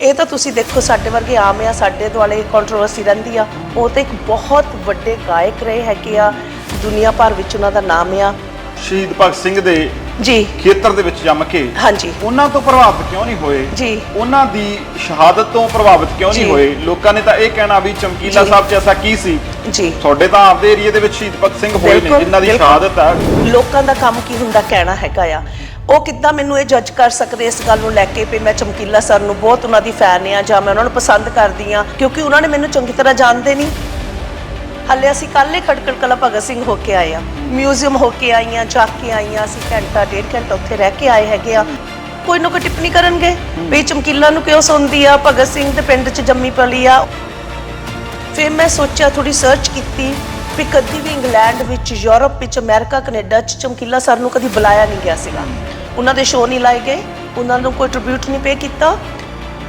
ਇਹ ਤਾਂ ਤੁਸੀਂ ਦੇਖੋ ਸਾਡੇ ਵਰਗੇ ਆਮ ਆ ਸਾਡੇ ਦੁਆਲੇ ਕੰਟਰੋਵਰਸੀ ਰਹਿੰਦੀ ਆ। ਉਹ ਤਾਂ ਇੱਕ ਬਹੁਤ ਵੱਡੇ ਗਾਇਕ ਰਹੇ ਹੈਗੇ ਆ ਦੁਨੀਆ ਭਰ ਵਿੱਚ ਉਹਨਾਂ ਦਾ ਨਾਮ ਆ। ਸ਼ਹੀਦ ਭਗਤ ਸਿੰਘ ਦੇ ਜੀ। ਖੇਤਰ ਦੇ ਵਿੱਚ ਜੰਮ ਕੇ ਹਾਂਜੀ। ਉਹਨਾਂ ਤੋਂ ਪ੍ਰਭਾਵਿਤ ਕਿਉਂ ਨਹੀਂ ਹੋਏ? ਜੀ। ਉਹਨਾਂ ਦੀ ਸ਼ਹਾਦਤ ਤੋਂ ਪ੍ਰਭਾਵਿਤ ਕਿਉਂ ਨਹੀਂ ਜੀ। ਹੋਏ? ਲੋਕਾਂ ਨੇ ਤਾਂ ਇਹ ਕਹਿਣਾ ਵੀ ਚਮਕੀਲਾ ਜੀ। ਸਾਹਿਬ 'ਚ ਐਸਾ ਕੀ ਸੀ? ਜੀ। ਤੁਹਾਡੇ ਤਾਂ ਆਪਦੇ ਏਰੀਏ ਦੇ ਵਿੱਚ ਸ਼ਹੀਦ ਭਗਤ ਸਿੰਘ ਹੋਏ ਨੇ ਬਿਲਕੁਲ, ਜਿਨ੍ਹਾਂ ਦੀ ਬਿਲਕੁਲ। ਸ਼ਹਾਦਤ ਹੈ ਲੋਕਾਂ ਦਾ ਕੰਮ ਕੀ ਹੁੰਦਾ ਕਹਿਣਾ ਹੈਗਾ ਆ। ਉਹ ਕਿੱਦਾਂ ਮੈਨੂੰ ਇਹ ਜੱਜ ਕਰ ਸਕਦੇ ਇਸ ਗੱਲ ਨੂੰ ਲੈ ਕੇ? ਵੀ ਮੈਂ ਚਮਕੀਲਾ ਸਰ ਨੂੰ ਬਹੁਤ ਉਹਨਾਂ ਦੀ ਫੈਨ ਆ ਜਾਂ ਮੈਂ ਉਹਨਾਂ ਨੂੰ ਪਸੰਦ ਕਰਦੀ ਆ ਕਿਉਂਕਿ ਉਹਨਾਂ ਨੇ ਮੈਨੂੰ ਚੰਗੀ ਤਰ੍ਹਾਂ ਜਾਣਦੇ ਨਹੀਂ। ਹੱਲੇ ਅਸੀਂ ਕੱਲ੍ਹ ਹੀ ਖਟਕੜ ਕਲਾ ਭਗਤ ਸਿੰਘ ਹੋ ਕੇ ਆਏ ਆ ਮਿਊਜ਼ੀਅਮ ਹੋ ਕੇ ਆਈਆਂ ਜਾ ਕੇ ਆਈਆਂ, ਅਸੀਂ ਘੰਟਾ, ਡੇਢ ਘੰਟਾ ਉੱਥੇ ਰਹਿ ਕੇ ਆਏ ਹੈਗੇ ਆ ਕੋਈ ਨਾ ਕੋਈ ਟਿੱਪਣੀ ਕਰਨਗੇ। ਵੀ ਚਮਕੀਲਾ ਨੂੰ ਕਿਉਂ ਸੁਣਦੀ ਆ? ਭਗਤ ਸਿੰਘ ਦੇ ਪਿੰਡ 'ਚ ਜੰਮੀ ਪਲੀ ਆ। ਫਿਰ ਮੈਂ ਸੋਚਿਆ ਥੋੜੀ ਸਰਚ ਕੀਤੀ ਵੀ ਕਦੀ ਵੀ ਇੰਗਲੈਂਡ ਵਿੱਚ, ਯੂਰਪ ਵਿੱਚ, ਅਮਰੀਕਾ, ਕੈਨੇਡਾ ਚ ਚਮਕੀਲਾ ਸਰ ਨੂੰ ਕਦੀ ਬੁਲਾਇਆ ਨਹੀਂ ਗਿਆ ਸੀਗਾ। ਉਹਨਾਂ ਦੇ ਸ਼ੋਅ ਨਹੀਂ ਲਾਏ ਗਏ, ਉਹਨਾਂ ਨੂੰ ਕੋਈ ਟ੍ਰਿਬਿਊਟ ਨਹੀਂ ਪੇ ਕੀਤਾ।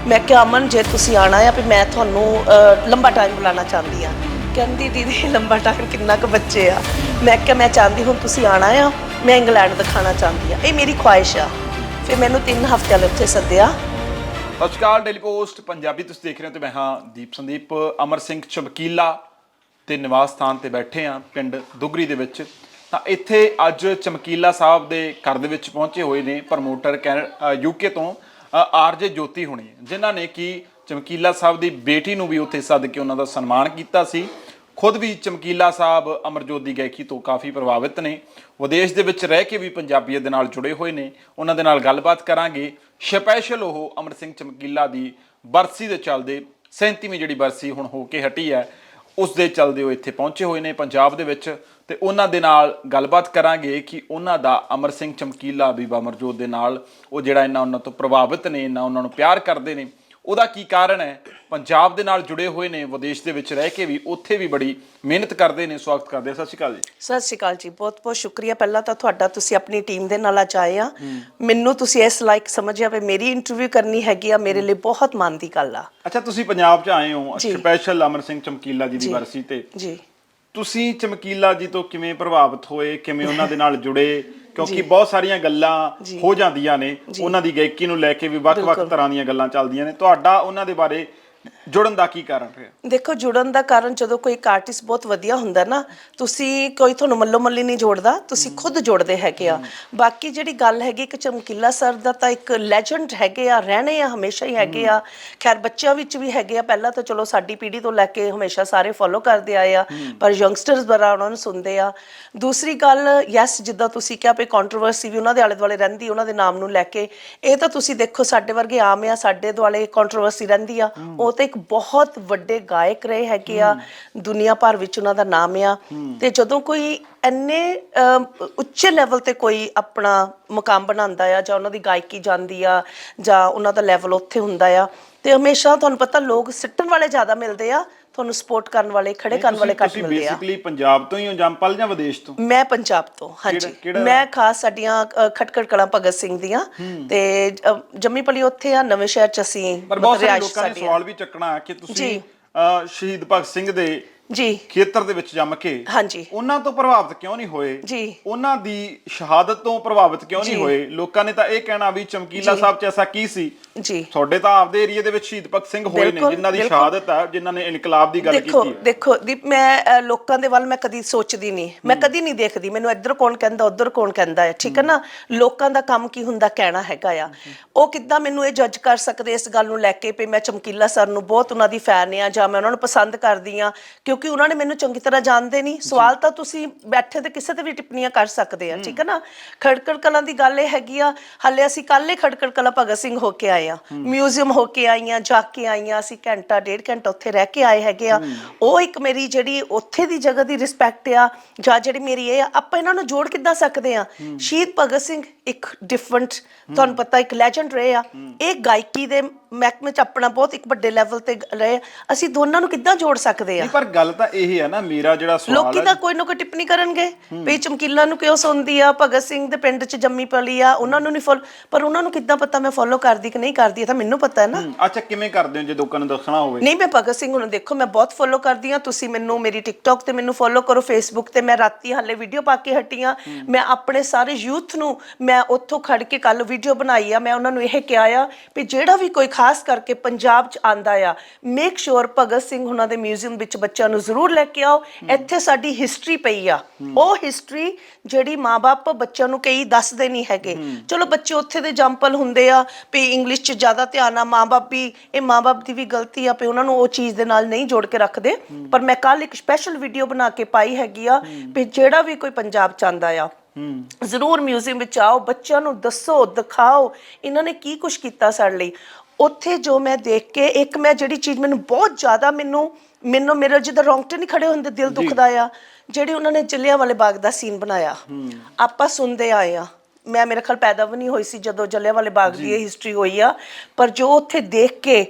ਮੈਂ ਕਿਹਾ, ਅਮਨ, ਜੇ ਤੁਸੀਂ ਆਣਾ ਆ, ਵੀ ਮੈਂ ਤੁਹਾਨੂੰ ਲੰਬਾ ਟਾਈਮ ਬੁਲਾਉਣਾ ਚਾਹੁੰਦੀ ਆ। ਕਹਿੰਦੀ, ਦੀਦੀ, ਲੰਬਾ ਟਾਈਮ ਕਿੰਨਾ ਕੁ ਬੱਚੇ ਆ? ਮੈਂ ਕਿਹਾ, ਮੈਂ ਚਾਹੁੰਦੀ ਹੁਣ ਤੁਸੀਂ ਆਣਾ ਆ, ਮੈਂ ਇੰਗਲੈਂਡ ਦਿਖਾਣਾ ਚਾਹੁੰਦੀ ਆ। ਇਹ ਮੇਰੀ ਖੁਆਇਸ਼ ਆ। ਫਿਰ ਮੈਨੂੰ 3 ਹਫ਼ਤਿਆਂ ਲਈ ਉੱਥੇ ਸੱਦਿਆ। ਸਤਿ ਸ਼੍ਰੀ ਅਕਾਲ ਡੇਲੀ ਪੋਸਟ ਪੰਜਾਬੀ ਤੁਸੀਂ ਦੇਖ ਰਹੇ ਹੋ ਤੇ ਮੈਂ ਹਾਂ ਦੀਪ ਸੰਦੀਪ। ਅਮਰ ਸਿੰਘ ਚਮਕੀਲਾ ਤੇ ਨਿਵਾਸ ਸਥਾਨ ਤੇ ਬੈਠੇ ਆ ਪਿੰਡ ਦੁਗਰੀ ਦੇ ਵਿੱਚ। ਤਾਂ ਇੱਥੇ ਅੱਜ ਚਮਕੀਲਾ ਸਾਹਿਬ ਦੇ ਘਰ ਦੇ ਵਿੱਚ ਪਹੁੰਚੇ ਹੋਏ ਨੇ ਪ੍ਰਮੋਟਰ ਯੂਕੇ ਤੋਂ ਆਰਜੇ ਜੋਤੀ ਹੁਣੀ। ਜਿਨ੍ਹਾਂ ਨੇ ਕਿ ਚਮਕੀਲਾ ਸਾਹਿਬ ਦੀ ਬੇਟੀ ਨੂੰ ਵੀ ਉੱਥੇ ਸੱਦ ਕੇ ਉਹਨਾਂ ਦਾ ਸਨਮਾਨ ਕੀਤਾ ਸੀ। ਖੁਦ ਵੀ ਚਮਕੀਲਾ ਸਾਹਿਬ ਅਮਰਜੋਤ ਦੀ ਗਾਇਕੀ ਤੋਂ ਕਾਫੀ ਪ੍ਰਭਾਵਿਤ ਨੇ। ਵਿਦੇਸ਼ ਦੇ ਵਿੱਚ ਰਹਿ ਕੇ ਵੀ ਪੰਜਾਬੀਅਤ ਦੇ ਨਾਲ ਜੁੜੇ ਹੋਏ ਨੇ। ਉਹਨਾਂ ਦੇ ਨਾਲ ਗੱਲਬਾਤ ਕਰਾਂਗੇ। ਸਪੈਸ਼ਲ ਉਹ ਅਮਰ ਸਿੰਘ ਚਮਕੀਲਾ ਦੀ ਬਰਸੀ ਦੇ ਚੱਲਦੇ 37ਵੀਂ ਜਿਹੜੀ ਬਰਸੀ ਹੁਣ ਹੋ ਕੇ ਹਟੀ ਹੈ। ਉਸ ਦੇ ਚੱਲਦੇ ਉਹ ਇੱਥੇ ਪਹੁੰਚੇ ਹੋਏ ਨੇ ਪੰਜਾਬ ਦੇ ਵਿੱਚ ਤੇ ਉਹਨਾਂ ਦੇ ਨਾਲ ਗੱਲਬਾਤ ਕਰਾਂਗੇ ਕਿ ਉਹਨਾਂ ਦਾ ਅਮਰ ਸਿੰਘ ਚਮਕੀਲਾ ਬੀਬਾ ਮਰਜੋਤ ਦੇ ਨਾਲ ਉਹ ਜਿਹੜਾ ਇਹਨਾਂ ਉਹਨਾਂ ਤੋਂ ਪ੍ਰਭਾਵਿਤ ਨੇ, ਇਹਨਾਂ ਉਹਨਾਂ ਨੂੰ ਪਿਆਰ ਕਰਦੇ ਨੇ। ਉਹਦਾ ਕੀ ਕਾਰਨ ਹੈ? ਪੰਜਾਬ ਦੇ ਨਾਲ ਜੁੜੇ ਹੋਏ ਨੇ ਵਿਦੇਸ਼ ਦੇ ਵਿੱਚ ਰਹਿ ਕੇ ਵੀ ਉੱਥੇ ਵੀ ਬੜੀ ਮਿਹਨਤ ਕਰਦੇ ਨੇ ਸਵਾਗਤ ਕਰਦੇ। ਸਤਿ ਸ਼੍ਰੀ ਅਕਾਲ ਜੀ। ਸਤਿ ਸ਼੍ਰੀ ਅਕਾਲ ਜੀ ਬਹੁਤ ਬਹੁਤ ਸ਼ੁਕਰੀਆ। ਪਹਿਲਾਂ ਤਾਂ ਤੁਹਾਡਾ ਤੁਸੀਂ ਆਪਣੀ ਟੀਮ ਦੇ ਨਾਲ ਅੱਜ ਆਏ ਆ। ਮੈਨੂੰ ਤੁਸੀਂ ਇਸ ਲਾਇਕ ਸਮਝਿਆ ਵੀ ਮੇਰੀ ਇੰਟਰਵਿਊ ਕਰਨੀ ਹੈਗੀ ਆ ਮੇਰੇ ਲਈ ਬਹੁਤ ਮਾਣ ਦੀ ਗੱਲ ਆ। ਅੱਛਾ ਤੁਸੀਂ ਪੰਜਾਬ 'ਚ ਆਏ ਹੋ। ਸਪੈਸ਼ਲ ਅਮਰ ਸਿੰਘ ਚਮਕੀਲਾ ਜੀ ਦੀ ਜੀ। ਬਰਸੀ ਤੇ। ਜੀ। ਤੁਸੀਂ ਚਮਕੀਲਾ ਜੀ ਤੋਂ ਕਿਵੇਂ ਪ੍ਰਭਾਵਿਤ ਹੋਏ? ਕਿਵੇਂ ਉਹਨਾਂ ਦੇ ਨਾਲ ਜੁੜੇ? ਕਿਉਂਕਿ ਬਹੁਤ ਸਾਰੀਆਂ ਗੱਲਾਂ ਹੋ ਜਾਂਦੀਆਂ ਨੇ। ਉਹਨਾਂ ਦੀ ਗਾਇਕੀ ਨੂੰ ਲੈ ਕੇ ਵੀ ਵੱਖ-ਵੱਖ। ਤਰ੍ਹਾਂ ਦੀਆਂ ਗੱਲਾਂ ਚੱਲਦੀਆਂ ਨੇ। ਤੁਹਾਡਾ ਉਹਨਾਂ ਦੇ ਬਾਰੇ ਜੁੜਨ ਦਾ ਕੀ ਕਾਰਨ ਰਿਹਾ? ਦੇਖੋ ਜੁੜਨ ਦਾ ਕਾਰਨ ਜਦੋਂ ਕੋਈ ਇੱਕ ਆਰਟਿਸਟ ਬਹੁਤ ਵਧੀਆ ਹੁੰਦਾ ਨਾ ਤੁਸੀਂ ਕੋਈ ਤੁਹਾਨੂੰ ਮੱਲੋ ਮੱਲੀ ਨਹੀਂ ਜੋੜਦਾ ਤੁਸੀਂ ਖੁਦ ਜੋੜਦੇ ਹੈਗੇ ਆ। ਬਾਕੀ ਜਿਹੜੀ ਗੱਲ ਹੈਗੀ ਕਿ ਚਮਕੀਲਾ ਸਰ ਦਾ ਤਾਂ ਇੱਕ ਲੈਜੈਂਡ ਹੈਗੇ ਆ ਰਹਿਣੇ ਆ ਹਮੇਸ਼ਾ ਹੀ ਹੈਗੇ ਆ। ਖੈਰ ਬੱਚਿਆਂ ਵਿੱਚ ਵੀ ਹੈਗੇ ਆ। ਪਹਿਲਾਂ ਤਾਂ ਚਲੋ ਸਾਡੀ ਪੀੜ੍ਹੀ ਤੋਂ ਲੈ ਕੇ ਹਮੇਸ਼ਾ ਸਾਰੇ ਫੋਲੋ ਕਰਦੇ ਆਏ ਆ ਪਰ ਯੰਗਸਟਰਸ ਬੜਾ ਉਹਨਾਂ ਨੂੰ ਸੁਣਦੇ ਆ। ਦੂਸਰੀ ਗੱਲ ਯੈਸ ਜਿੱਦਾਂ ਤੁਸੀਂ ਕਿਹਾ ਵੀ ਕੰਟਰੋਵਰਸੀ ਵੀ ਉਹਨਾਂ ਦੇ ਆਲੇ ਦੁਆਲੇ ਰਹਿੰਦੀ ਉਹਨਾਂ ਦੇ ਨਾਮ ਨੂੰ ਲੈ ਕੇ ਇਹ ਤਾਂ ਤੁਸੀਂ ਦੇਖੋ ਸਾਡੇ ਵਰਗੇ ਆਮ ਆ ਸਾਡੇ ਦੁਆਲੇ ਕੰਟਰੋਵਰਸੀ ਰਹਿੰਦੀ ਆ। ਉਹ ਤਾਂ ਇੱਕ ਬਹੁਤ ਵੱਡੇ ਗਾਇਕ ਰਹੇ ਹੈਗੇ ਆ ਦੁਨੀਆ ਭਰ ਵਿੱਚ ਉਹਨਾਂ ਦਾ ਨਾਮ ਆ। ਤੇ ਜਦੋਂ ਕੋਈ ਇੰਨੇ ਉੱਚੇ ਲੈਵਲ ਤੇ ਕੋਈ ਆਪਣਾ ਮੁਕਾਮ ਬਣਾਉਂਦਾ ਆ ਜਾਂ ਉਹਨਾਂ ਦੀ ਗਾਇਕੀ ਜਾਂਦੀ ਆ ਜਾਂ ਉਹਨਾਂ ਦਾ ਲੈਵਲ ਉੱਥੇ ਹੁੰਦਾ ਆ ਤੇ ਹਮੇਸ਼ਾ ਤੁਹਾਨੂੰ ਪਤਾ ਲੋਕ ਸਿੱਟਣ ਵਾਲੇ ਜ਼ਿਆਦਾ ਮਿਲਦੇ ਆ। ਤੁਹਾਨੂੰ ਸਪੋਰਟ ਕਰਨ ਵਾਲੇ ਖੜੇ ਕਰਨ ਵਾਲੇ ਘੱਟ ਤੁਸੀਂ ਮਿਲਦੇ ਆ। ਬੇਸਿਕਲੀ ਪੰਜਾਬ ਤੋਂ ਹੀ ਹੋ ਜੰਪਲ ਜਾਂ ਵਿਦੇਸ਼ ਤੋਂ? ਮੈਂ ਪੰਜਾਬ ਤੋਂ ਹਾਂਜੀ। ਕਿਹੜਾ- ਮੈਂ ਖਾਸ ਸਾਡੀਆਂ ਅ, ਖਟਕੜ ਕਲਾਂ ਭਗਤ ਸਿੰਘ ਦੀਆਂ। ਤੇ ਅ, ਜੰਮੀ ਪਲੀ ਉੱਥੇ ਆ ਨਵੇਂ ਸ਼ਹਿਰ ਚ ਅਸੀਂ ਪਰ ਬਹੁਤ ਸਾਰੇ ਲੋਕਾਂ ਨੇ ਸਾਡੀ ਆ। ਸਵਾਲ ਵੀ ਚੱਕਣਾ ਕਿ ਤੁਸੀਂ ਜੀ। ਅਹ, ਸ਼ਹੀਦ ਭਗਤ ਸਿੰਘ ਦੇ ਜੀ। ਖੇਤਰ ਦੇ ਵਿੱਚ ਜੰਮ ਕੇ ਹਾਂਜੀ। ਉਹਨਾਂ ਤੋਂ ਪ੍ਰਭਾਵਿਤ ਕਿਉਂ ਨਹੀਂ ਹੋਏ? ਜੀ। ਉਹਨਾਂ ਦੀ ਸ਼ਹਾਦਤ ਤੋਂ ਪ੍ਰਭਾਵਿਤ ਕਿਉਂ ਨਹੀਂ। ਹੋਏ? ਲੋਕਾਂ ਨੇ ਤਾਂ ਇਹ ਕਹਿਣਾ ਵੀ ਚਮਕੀਲਾ ਸਾਹਿਬ 'ਚ ਐਸਾ ਕੀ ਸੀ? ਜੀ। ਤੁਹਾਡੇ ਤਾਂ ਆਪਦੇ ਏਰੀਏ ਦੇ ਵਿੱਚ ਸ਼ਹੀਦ ਭਗਤ ਸਿੰਘ ਹੋਏ ਨੇ ਜਿਨ੍ਹਾਂ ਦੀ। ਸ਼ਹਾਦਤ ਹੈ ਜਿਨ੍ਹਾਂ ਨੇ ਇਨਕਲਾਬ ਦੀ ਗੱਲ ਦੇਖੋ ਕੀਤੀ ਹੈ ਦੇਖੋ ਦੀਪ ਮੈਂ ਲੋਕਾਂ ਦੇ ਵੱਲ ਮੈਂ ਕਦੀ ਸੋਚਦੀ ਨਹੀਂ। ਮੈਂ ਕਦੀ ਨਹੀਂ ਦੇਖਦੀ। ਮੈਨੂੰ ਇੱਧਰ ਕੌਣ ਕਹਿੰਦਾ ਉੱਧਰ ਕੌਣ ਕਹਿੰਦਾ ਹੈ ਠੀਕ ਹੈ ਨਾ? ਲੋਕਾਂ ਦਾ ਕੰਮ ਕੀ ਹੁੰਦਾ ਕਹਿਣਾ ਹੈਗਾ ਆ। ਉਹ ਕਿੱਦਾਂ ਮੈਨੂੰ ਇਹ ਜੱਜ ਕਰ ਸਕਦੇ ਇਸ ਗੱਲ ਨੂੰ ਲੈ ਕੇ ਵੀ ਮੈਂ ਚਮਕੀਲਾ ਸਰ ਨੂੰ ਬਹੁਤ ਉਹਨਾਂ ਦੀ ਫੈਨ ਆ ਜਾਂ ਮੈਂ ਉਹਨਾਂ ਨੂੰ ਪਸੰਦ ਕਰਦੀ ਆ? ਕਿਉਂਕਿ ਉਹਨਾਂ ਨੇ ਮੈਨੂੰ ਚੰਗੀ ਤਰ੍ਹਾਂ ਜਾਣਦੇ ਨਹੀਂ। ਸਵਾਲ ਤਾਂ ਤੁਸੀਂ ਬੈਠੇ ਤੇ ਕਿਸੇ ਤੇ ਵੀ ਟਿੱਪਣੀਆਂ ਕਰ ਸਕਦੇ ਆ ਠੀਕ ਹੈ ਨਾ? ਖੜਕੜ ਕਲਾਂ ਦੀ ਗੱਲ ਇਹ ਹੈਗੀ ਆ ਹੱਲੇ ਅਸੀਂ ਕੱਲ੍ਹ ਹੀ ਖੜਕੜ ਕਲਾਂ ਭਗਤ ਸਿੰਘ ਹੋ ਕੇ ਆਏ ਆ। ਮਿਊਜ਼ੀਅਮ ਹੋ ਕੇ ਆਈਆਂ ਜਾ ਕੇ ਆਈਆਂ ਅਸੀਂ ਘੰਟਾ ਡੇਢ ਘੰਟਾ ਉੱਥੇ ਰਹਿ ਕੇ ਆਏ ਹੈਗੇ ਆ। ਉਹ ਇੱਕ ਮੇਰੀ ਜਿਹੜੀ ਉੱਥੇ ਦੀ ਜਗ੍ਹਾ ਦੀ ਰਿਸਪੈਕਟ ਆ ਜਾਂ ਜਿਹੜੀ ਮੇਰੀ ਇਹ ਆ ਆਪਾਂ ਇਹਨਾਂ ਨੂੰ ਜੋੜ ਕਿੱਦਾਂ ਸਕਦੇ ਆ? ਸ਼ਹੀਦ ਭਗਤ ਸਿੰਘ ਇੱਕ ਡਿਫਰੈਂਟ ਤੁਹਾਨੂੰ ਪਤਾ ਇੱਕ ਲੈਜੈਂਡ ਰਹੇ ਆ। ਇਹ ਗਾਇਕੀ ਦੇ ਮਹਿਕਮੇ ਚ ਆਪਣਾ ਬਹੁਤ ਇੱਕ ਵੱਡੇ ਲੈਵਲ ਤੇ ਰਹੇ। ਅਸੀਂ ਦੋਨਾਂ ਨੂੰ ਕਿੱਦਾਂ ਜੋੜ ਸਕਦੇ ਆ? ਪਰ ਗੱਲ ਤਾਂ ਇਹ ਹੈ ਨਾ ਮੇਰਾ ਜਿਹੜਾ ਸਵਾਲ ਲੋਕੀ ਹੈ ਤਾਂ ਕੋਈ ਨਾ ਕੋਈ ਟਿੱਪਣੀ ਕਰਨਗੇ ਵੀ ਚਮਕੀਲਾ ਨੂੰ ਕਿਉਂ ਸੁਣਦੀ ਆ ਭਗਤ ਸਿੰਘ ਦੇ ਪਿੰਡ 'ਚ ਜੰਮੀ ਪਲੀ ਆ ਉਹਨਾਂ ਨੂੰ ਨਹੀਂ ਫੋਲੋ ਪਰ ਉਹਨਾਂ ਨੂੰ ਕਿੱਦਾਂ ਪਤਾ ਮੈਂ ਫੋਲੋ ਕਰਦੀ ਕਿ ਨਹੀਂ ਕਰਦੀ ਇਹ ਤਾਂ ਮੈਨੂੰ ਪਤਾ ਹੈ ਨਾ। ਅੱਛਾ ਕਿਵੇਂ ਕਰਦੇ ਹੋ ਜੇ ਲੋਕਾਂ ਨੂੰ ਦੱਸਣਾ ਹੋਵੇ? ਨਹੀਂ ਮੈਂ ਭਗਤ ਸਿੰਘ ਨੂੰ ਦੇਖੋ ਮੈਂ ਬਹੁਤ ਫੋਲੋ ਕਰਦੀ ਆ ਤੁਸੀਂ ਮੈਨੂੰ ਮੇਰੀ ਟਿਕਟੌਕ ਤੇ ਮੈਨੂੰ ਫੋਲੋ ਕਰੋ ਫੇਸਬੁੱਕ ਤੇ ਮੈਂ ਰਾਤੀ ਹਾਲੇ ਵੀਡੀਓ ਪਾ ਕੇ ਹਟੀ ਆ। ਮੈਂ ਆਪਣੇ ਸਾਰੇ ਯੂਥ ਨੂੰ ਮੈਂ ਉੱਥੋਂ ਖੜ ਕੇ ਕੱਲ ਵੀਡੀਓ ਬਣਾਈ ਆ ਮੈਂ ਉਹਨਾਂ ਨੂੰ ਇਹ ਕਿਹਾ ਆ ਵੀ ਜਿਹੜਾ ਵੀ ਕੋਈ ਖਾਸ ਕਰਕੇ ਪੰਜਾਬ 'ਚ ਆਂਦਾ ਆ ਮੇਕ ਸ਼ੋਰ ਭਗਤ ਸਿੰਘ ਉਹਨਾਂ ਦੇ ਮਿਊਜ਼ੀਅਮ ਵਿੱਚ ਬੱਚਿਆਂ ਨੂੰ ਜ਼ਰੂਰ ਲੈ ਕੇ ਆਓ। ਇੱਥੇ ਸਾਡੀ ਹਿਸਟਰੀ ਪਈ ਆ। ਉਹ ਹਿਸਟਰੀ ਜਿਹੜੀ ਮਾਪੇ ਬੱਚਿਆਂ ਨੂੰ ਕਈ ਦੱਸਦੇ ਨਹੀਂ ਹੈਗੇ। ਚਲੋ ਬੱਚੇ ਉੱਥੇ ਦੇ ਜੰਪਲ ਹੁੰਦੇ ਆ ਵੀ ਇੰਗਲਿਸ਼ 'ਚ ਜ਼ਿਆਦਾ ਧਿਆਨ ਆ ਮਾਪੇ ਵੀ, ਇਹ ਮਾਪੇ ਦੀ ਵੀ ਗਲਤੀ ਆ ਵੀ ਉਹਨਾਂ ਨੂੰ ਉਹ ਚੀਜ਼ ਦੇ ਨਾਲ ਨਹੀਂ ਜੋੜ ਕੇ ਰੱਖਦੇ। ਪਰ ਮੈਂ ਕੱਲ ਇੱਕ ਸਪੈਸ਼ਲ ਵੀਡੀਓ ਬਣਾ ਕੇ ਪਾਈ ਹੈਗੀ ਆ ਵੀ ਜਿਹੜਾ ਵੀ ਕੋਈ ਪੰਜਾਬ ਚ ਆਂਦਾ ਆ, ਜ਼ਰੂਰ ਮਿਊਜ਼ੀਅਮ ਵਿੱਚ ਆਓ, ਬੱਚਿਆਂ ਨੂੰ ਦੱਸੋ, ਦਿਖਾਓ, ਇਹਨਾਂ ਨੇ ਕੀ ਕੁਝ ਕੀਤਾ ਸਾਡੇ ਲਈ। ਉੱਥੇ ਜੋ ਮੈਂ ਦੇਖ ਕੇ, ਇੱਕ ਮੈਂ ਜਿਹੜੀ ਚੀਜ਼ ਮੈਨੂੰ ਬਹੁਤ ਜ਼ਿਆਦਾ ਮੈਨੂੰ ਮੈਨੂੰ ਮੇਰੇ ਜਿੱਦਾਂ ਰੌਂਗਟੇ ਨਹੀਂ ਖੜੇ ਹੁੰਦੇ ਦਿਲ ਦੁਖਦਾ ਆ। ਜਿਹੜੀ ਉਹਨਾਂ ਨੇ ਜੱਲਿਆਂ ਵਾਲੇ ਬਾਗ ਦਾ ਸੀਨ ਬਣਾਇਆ ਆਪਾਂ ਸੁਣਦੇ ਆਏ ਆ। ਮੈਂ ਮੇਰੇ ਖਿਆਲ ਪੈਦਾ ਵੀ ਨਹੀਂ ਹੋਈ ਸੀ ਜਦੋਂ ਜੱਲਿਆਂ ਵਾਲੇ ਬਾਗ ਦੀ ਇਹ ਹਿਸਟਰੀ ਹੋਈ ਆ। ਪਰ ਜੋ ਉੱਥੇ ਦੇਖ ਕੇ